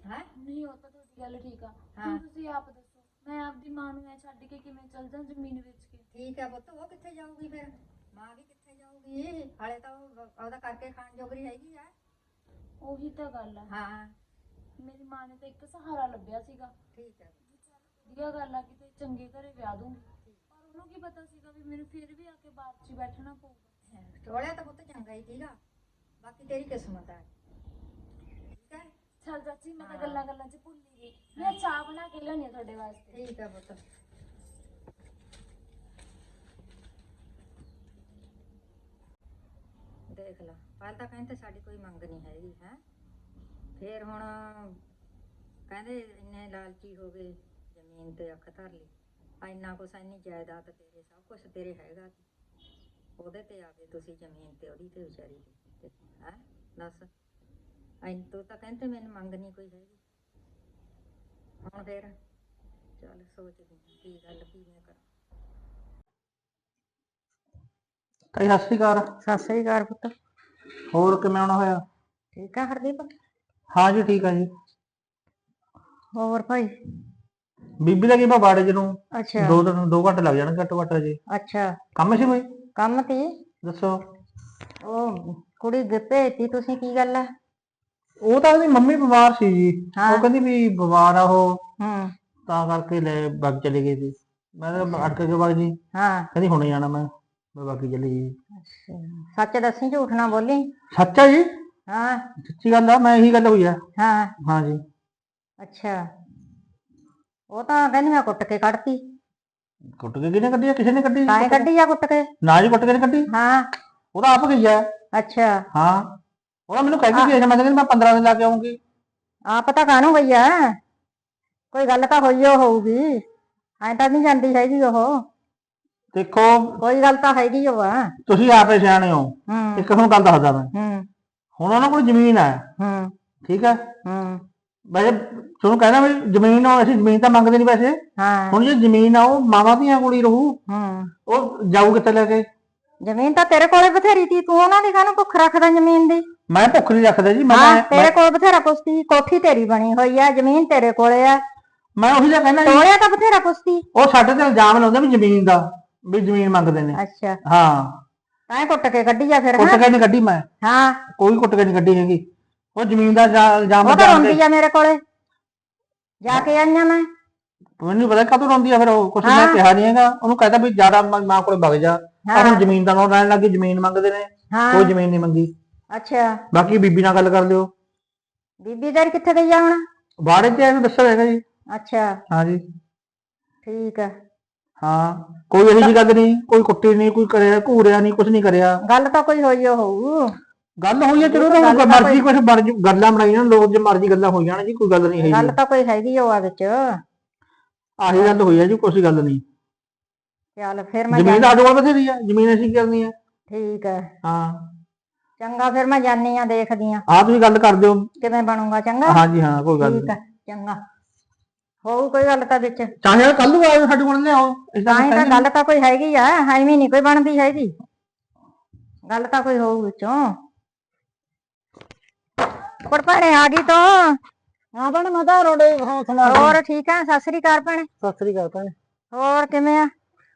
ਹੈ? ਨਹੀਂ ਉਹ ਤਾਂ ਤੁਹਾਡੀ ਗੱਲ ਠੀਕ ਆ। ਹਾਂ। ਹੁਣ ਤੁਸੀਂ ਆਪ ਦੱਸੋ ਮੈਂ ਆਪਦੀ ਮਾਂ ਨੂੰ ਐ ਛੱਡ ਕੇ ਕਿਵੇਂ ਚੱਲ ਜਾਂ ਜ਼ਮੀਨ ਵੇਚ ਕੇ? ਠੀਕ ਹੈ ਪੁੱਤ ਉਹ ਕਿੱਥੇ ਜਾਊਗੀ ਫਿਰ? ਮਾਂ ਵੀ ਕਿੱਥੇ ਜਾਊਗੀ? ਹਾਲੇ ਤਾਂ ਉਹ ਉਹਦਾ ਕਰਕੇ ਖਾਣ ਜੋਗਰੀ ਹੈਗੀ ਆ। ਉਹੀ ਤਾਂ ਗੱਲ ਆ। ਹਾਂ। ਮੇਰੀ ਮਾਂ ਨੇ ਤਾਂ ਇੱਕ ਸਹਾਰਾ ਲੱਭਿਆ ਸੀਗਾ। ਠੀਕ ਹੈ ਵਧੀਆ ਗੱਲ ਆ ਕਿਤੇ ਚੰਗੇ ਘਰੇ ਵਿਆਹ ਦੂੰਗੀ। ਪਰ ਉਹਨੂੰ ਕੀ ਪਤਾ ਸੀਗਾ ਵੀ ਮੈਨੂੰ ਫਿਰ ਵੀ ਆ ਕੇ ਬਾਅਦ ਚ ਹੀ ਬੈਠਣਾ ਪਊਗਾ। ਟੋਲਿਆ ਤਾਂ ਪੁੱਤ ਚੰਗਾ ਹੀ ਸੀਗਾ। ਬਾਕੀ ਤੇਰੀ ਕਿਸਮਤ ਹੈ ਠੀਕ ਹੈ ਚੱਲ ਚਾਚੀ ਮੈਂ ਤਾਂ ਹਾਂ। ਗੱਲਾਂ ਗੱਲਾਂ ਚ ਭੁੱਲ ਹੀ ਗਈ। ਮੈਂ ਚਾਹ ਬਣਾ ਕੇ ਲਿਆਉਣੀ ਆ ਤੁਹਾਡੇ ਵਾਸਤੇ। ਠੀਕ ਹੈ ਪੁੱਤ। ਦੇਖ ਲਾ ਪਹਿਲਾਂ ਤਾਂ ਕਹਿੰਦੇ ਸਾਡੀ ਕੋਈ ਮੰਗ ਨਹੀਂ ਹੈਗੀ ਹੈ? ਫੇਰ ਹੁਣ ਕਹਿੰਦੇ ਇੰਨੇ ਲਾਲਚੀ ਹੋ ਗਏ ਜ਼ਮੀਨ ਤੇ ਅੱਖ ਧਰ ਲਈ। ਆ ਇੰਨਾ ਕੁਛ ਇੰਨੀ ਜਾਇਦਾਦ ਤੇਰੇ ਸਭ ਕੁਝ ਤੇਰੇ ਹੈਗਾ। ਉਹਦੇ ਤੇ ਆ ਗਏ ਤੁਸੀਂ ਜ਼ਮੀਨ ਤੇ ਉਹਦੀ ਤੇ ਵਿਚਾਰੀ ਤੇ ਹੈ? ਦੱਸ। ਐਂ ਤੂੰ ਤਾਂ ਕਹਿੰਦੇ ਮੈਨੂੰ ਮੰਗ ਨਹੀਂ ਕੋਈ ਹੈਗੀ। ਹੁਣ ਫੇਰ? ਚੱਲ ਸੋਚਦੀ ਹਾਂ ਕੀ ਗੱਲ ਕਿਵੇਂ ਕਰਾਂ। ਤਾਈ ਸਤਿ ਸ਼੍ਰੀ ਅਕਾਲ। ਸਤਿ ਸ੍ਰੀ ਅਕਾਲ ਪੁੱਤ। ਹੋਰ ਕਿਵੇਂ ਆਉਣਾ ਹੋਇਆ? ਠੀਕ ਆ ਹਰਦੀਪ? ਹਾਂ ਜੀ ਠੀਕ ਆ ਜੀ। ਹੋਰ ਭਾਈ? ਬੀਬੀ ਦਾ ਕੀ ਬਾ ਬਾੜੇ ਨੂੰ? ਅੱਛਾ। ਦੋ ਦਿਨ ਦੋ ਘੰਟੇ ਲੱਗ ਜਾਣਗੇ ਘੱਟੋ ਘੱਟ ਜੀ ਅੱਛਾ। ਕੰਮ ਸੀ ਕੋਈ? ਕੰਮ ਤੀ ਦੱਸੋ। ਉਹ ਕੁੜੀ ਭੇਜਤੀ ਤੁਸੀਂ ਕੀ ਗੱਲ ਆ? ਉਹ ਤਾਂ ਉਹਦੀ ਮੰਮੀ ਬਿਮਾਰ ਸੀ ਜੀ। ਹਾਂ। ਉਹ ਕਹਿੰਦੀ ਵੀ ਬਿਮਾਰ ਆ ਉਹ। ਹੂੰ। ਤਾਂ ਕਰਕੇ ਲੈ ਬਾਗ ਚਲੇ ਗਏ ਸੀ। ਮੈਂ ਤਾਂ ਅਟਕ ਕੇ ਬਾਗ ਜੀ ਹਾਂ। ਕਹਿੰਦੀ ਹੁਣੇ ਜਾਣਾ ਮੈਂ। ਮੈਂ ਬਾਕੀ ਚਲੀ ਗਈ। ਸੱਚ ਦੱਸੀ ਝੂਠ ਨਾ ਬੋਲੀ। ਸੱਚਾ ਜੀ? ਹਾਂ। ਸੱਚੀ ਗੱਲ ਆ ਮੈਂ ਇਹੀ ਗੱਲ ਹੋਈ ਆ। ਹਾਂ। ਹਾਂ ਜੀ। ਅੱਛਾ। ਉਹ ਤਾਂ ਕਹਿੰਦੀ ਮੈਂ ਕੁੱਟ ਕੇ ਕੱਢਤੀ। ਕੁੱਟ ਕੇ ਕਿਹਨੇ ਕੱਢੀ ਆ? ਕਿਸੇ ਨੇ ਕੱਢੀ? ਤਾਂ ਹੀ ਕੱਢੀ ਆ ਕੁੱਟ ਕੇ। ਨਾ ਜੀ ਕੁੱਟ ਕੇ ਨੀ ਕੱਢੀ? ਹਾਂ। ਉਹ ਤਾਂ ਆਪ ਗਈ ਆ। ਅੱਛਾ। ਹਾਂ। ਉਹ ਤਾਂ ਮੈਨੂੰ ਕਹਿ ਕੇ ਗਈ ਮੈਂ ਕਹਿੰਦੀ ਮੈਂ 15 ਦਿਨ ਲਾ ਕੇ ਆਉਂਗੀ ਆਪ ਤਾਂ ਕਾਹਨੂੰ ਗਈ ਆ? ਕੋਈ ਗੱਲ ਤਾਂ ਹੋਈ ਓ ਹੋਊਗੀ। ਐਂ ਤਾਂ ਨਹੀਂ ਜਾਂਦੀ ਹੈਗੀ ਉਹ। ਦੇਖੋ। ਕੋਈ ਗੱਲ ਤਾਂ ਹੈਗੀ ਓ ਆ। ਤੁਸੀਂ ਆਪੇ ਸਿਆਣੇ ਹੋ। ਹੂੰ। ਇੱਕ ਹੁਣ ਗੱਲ ਦੱਸਦਾ ਮੈਂ। ਹੂੰ। ਹੁਣ ਉਹਨਾਂ ਕੋਲ ਜ਼ਮੀਨ ਹੈ ਹੂੰ। ਠੀਕ ਹੈ ਹੂੰ। ਵੈਸੇ ਤੁਹਾਨੂੰ ਕਹਿਣਾ ਵੀ ਜ਼ਮੀਨ ਆ ਅਸੀਂ ਜ਼ਮੀਨ ਤਾਂ ਮੰਗਦੇ ਨਹੀਂ ਵੈਸੇ। ਹਾਂ। ਹੁਣ ਜੇ ਜ਼ਮੀਨ ਆ ਉਹ ਮਾਵਾਂ ਦੀਆਂ ਕੋਲ ਹੀ ਰਹੂ। ਹੂੰ। ਉਹ ਜਾਊ ਕਿੱਥੇ ਲੈ ਕੇ? ਜ਼ਮੀਨ ਤਾਂ ਤੇਰੇ ਕੋਲੇ ਬਥੇਰੀ ਤੀ ਤੂੰ ਉਹਨਾਂ ਦੀ ਕਾਹਨੂੰ ਭੁੱਖ ਰੱਖਦਾ ਜ਼ਮੀਨ ਦੀ? ਮੈਂ ਭੁੱਖ ਨਹੀਂ ਰੱਖਦਾ ਜੀ ਮੈਂ ਹਾਂ ਤੇਰੇ ਕੋਲ ਬਥੇਰਾ ਕੁਛ ਤੀ ਕੋਠੀ ਤੇਰੀ ਬਣੀ ਹੋਈ ਆ ਜ਼ਮੀਨ ਤੇਰੇ ਕੋਲੇ ਆ। ਮੈਂ ਉਹੀ ਤਾਂ ਕਹਿਣਾ ਜੀ ਤਾਂ ਬਥੇਰਾ ਕੁਛ ਤੀ ਉਹ ਸਾਡੇ ਤੇ ਇਲਜ਼ਾਮ ਲਾਉਂਦੇ ਵੀ ਜ਼ਮੀਨ ਦਾ ਵੀ ਜ਼ਮੀਨ ਮੰਗਦੇ ਨੇ। ਅੱਛਾ। ਹਾਂ। ਤਾਂ ਹੀ ਕੁੱਟ ਕੇ ਕੱਢੀ ਆ ਫਿਰ ਕੁੱਟ ਹੈਂ? ਕੇ ਨਹੀਂ ਕੱਢੀ ਮੈਂ। ਹਾਂ। ਕੋਈ ਕੁੱਟ ਕੇ ਨਹੀਂ ਕੱਢੀ ਹੈਗੀ। ਉਹ ਜ਼ਮੀਨ ਦਾ ਇਲਜ਼ਾਮ ਉਹ ਤਾਂ ਰੋਂਦੀ ਆ ਮੇਰੇ ਕੋਲੇ। ਜਾ ਕੇ ਆਈਆਂ ਮੈਂ। ਮੈਨੂੰ ਪਤਾ ਕਦੋਂ ਰੋਂਦੀ ਆ ਫਿਰ ਉਹ। ਕੁਛ ਮੈਂ ਹਾਂ। ਕਿਹਾ ਨਹੀਂ ਹੈਗਾ। ਉਹਨੂੰ ਕਹਿੰਦਾ ਵੀ ਜ਼ਿਆਦਾ ਮਾਂ ਕੋਲੇ ਵਗ ਜਾ। ਪਰ ਹਾਂ। ਹੁਣ ਜ਼ਮੀਨ ਦਾ ਨੋ ਰਹਿਣ ਲੱਗੀ ਜ਼ਮੀਨ ਮੰਗਦੇ ਨੇ। ਹਾਂ। ਕੋਈ ਜ਼ਮੀਨ ਨਹੀਂ ਮੰਗੀ। ਅੱਛਾ। ਬਾਕੀ ਬੀਬੀ ਨਾਲ ਗੱਲ ਕਰ ਲਿਓ। ਬੀਬੀ ਤੇਰੀ ਕਿੱਥੇ ਗਈ ਆ ਹੁਣ? ਬਾੜੇ ਤੇ ਇਹਨੂੰ ਦੱਸਿਆ ਹੈਗਾ ਜੀ। ਅੱਛਾ। ਹਾਂ ਜੀ। ਠੀਕ ਆ। ਹਾਂ। ਕੋਈ ਇਹੋ ਜਿਹੀ ਗੱਲ ਨਹੀਂ ਕੋਈ ਕੁੱਟੀ ਨਹੀਂ ਕੋਈ ਕਰਿਆ ਘੂਰਿਆ ਨਹੀਂ ਕੁਝ ਨਹੀਂ ਕਰਿਆ। ਗੱਲ ਤਾਂ ਕੋਈ ਹੋਈ ਓ ਹੋਊ। ਗੱਲ ਹੋਈ ਹੈ ਚਲੋ ਗੱਲ ਤਾਂ ਮਰਜ਼ੀ ਕੁਝ ਮਰਜ਼ੀ ਗੱਲਾਂ ਬਣਾਈਆਂ ਲੋਕ ਜੇ ਮਰਜ਼ੀ ਗੱਲਾਂ ਹੋ ਜਾਣ ਜੀ ਕੋਈ ਗੱਲ ਨਹੀਂ ਗੱਲ ਹੈਗੀ। ਤਾਂ ਕੋਈ ਹੈਗੀ ਓ ਆ ਵਿੱਚ ਆਹੀ ਗੱਲ ਹੋਈ ਹੈ ਜੀ ਕੋਈ ਗੱਲ ਨਹੀਂ। ਚੱਲ ਫਿਰ ਮੈਂ ਜ਼ਮੀਨ ਸਾਡੇ ਕੋਲ ਬਥੇਰੀ ਆ ਜ਼ਮੀਨ ਅਸੀਂ ਕਰਨੀ ਹੈ ਠੀਕ ਆ। ਹਾਂ। ਚੰਗਾ ਫਿਰ ਮੈਂ ਜਾਨੀ ਆ ਦੇਖਦੀ ਆ। ਆਹ ਤੁਸੀਂ ਗੱਲ ਕਰ ਦਿਓ। ਕਿਵੇਂ ਬਣੂਗਾ ਚੰਗਾ? ਹਾਂ ਜੀ ਹਾਂ ਕੋਈ ਗੱਲ ਠੀਕ ਨਹੀਂ। ਚੰਗਾ। ਹੋਊ ਕੋਈ ਗੱਲ ਤਾਂ ਵਿੱਚ। ਚਾਹੇ ਕੱਲ ਨੂੰ ਆਇਓ ਸਾਡੇ ਕੋਲ ਲਿਆਓ ਇਸ ਤਾਂ ਹੀ ਗੱਲ ਤਾਂ ਕੋਈ ਹੈਗੀ ਆ ਐਵੇਂ ਨਹੀਂ ਕੋਈ ਬਣਦੀ ਹੈਗੀ। ਗੱਲ ਤਾਂ ਕੋਈ ਹੋਊ ਵਿੱਚੋਂ। ਪਰ ਭੈਣੇ ਆ ਗਈ ਤੂੰ। ਹਾਂ ਭੈਣੇ ਮੈਂ ਤਾਂ ਰੋੜੇ ਹੌਸਲਾ ਹੋਰ ਠੀਕ ਆ? ਸਤਿ ਸ੍ਰੀ ਅਕਾਲ ਭੈਣੇ। ਸਤਿ ਸ੍ਰੀ ਅਕਾਲ ਭੈਣੇ। ਹੋਰ ਕਿਵੇਂ ਆ?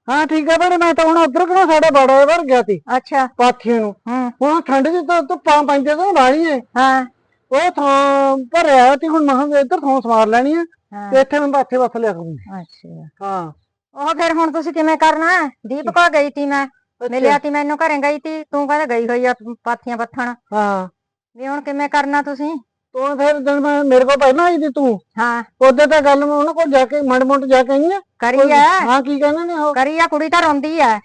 ਹਾਂ ਠੀਕ ਆ ਭੈਣੇ ਮੈਂ ਤਾਂ ਹੁਣ ਉਧਰ ਕਿਉਂ ਸਾਡੇ ਬੜਾ ਵਰ ਗਿਆ ਸੀ? ਅੱਛਾ। ਪਾਥੀਆਂ ਨੂੰ। ਹੂੰ। ਹੁਣ ਠੰਡ ਚ ਤਾਂ ਧੁੱਪਾਂ ਪੈਂਦੇ ਤਾਂ ਲਾਈ ਏ ਹਾਂ। ਉਹ ਥਾਂ ਭਰਿਆ ਤੇ ਹੁਣ ਮਹਾਂ ਇੱਧਰ ਥਾਂ ਸਵਾਰ ਲੈਣੀ ਆ। ਹਾਂ। ਤੇ ਇੱਥੇ ਮੈਂ ਬਾਥੇ ਬੱਥ ਲਿਆ ਕਰੂੰਗੀ। ਅੱਛਾ। ਹਾਂ। ਉਹ ਫਿਰ ਹੁਣ ਤੁਸੀਂ ਕਿਵੇਂ ਕਰਨਾ? ਦੀਪ ਕੋ ਗਈ ਤੀ ਮੈਂ। ਮਿਲਿਆ ਤੀ ਮੈਨੂੰ ਘਰੇ ਗਈ ਤੀ। ਤੂੰ ਕਹਿੰਦਾ ਗਈ ਹੋਈ ਆ ਪਾਥੀਆਂ ਪੱਥਣ ਹਾਂ। ਵੀ ਹੁਣ ਕਿਵੇਂ ਕਰਨਾ ਤੁਸੀਂ? ਤੂੰ ਫਿਰ ਜਦ ਮੈਂ ਮੇਰੇ ਕੋਲ ਪਹਿਲਾਂ ਆਈ ਸੀ ਤੂੰ। ਹਾਂ। ਉਹਦੇ ਤਾਂ ਗੱਲ ਮੈਂ ਉਹਨਾਂ ਕੋਲ ਜਾ ਕੇ ਮੜ ਮੁੰਟ ਜਾ ਕੇ ਆਈ ਆ। ਕਰੀ ਐ ਹਾਂ ਕੀ ਕਹਿੰਦੇ ਨੇ ਉਹ? ਕਰੀ ਆ ਕੁੜੀ ਤਾਂ ਰੋਂਦੀ ਐ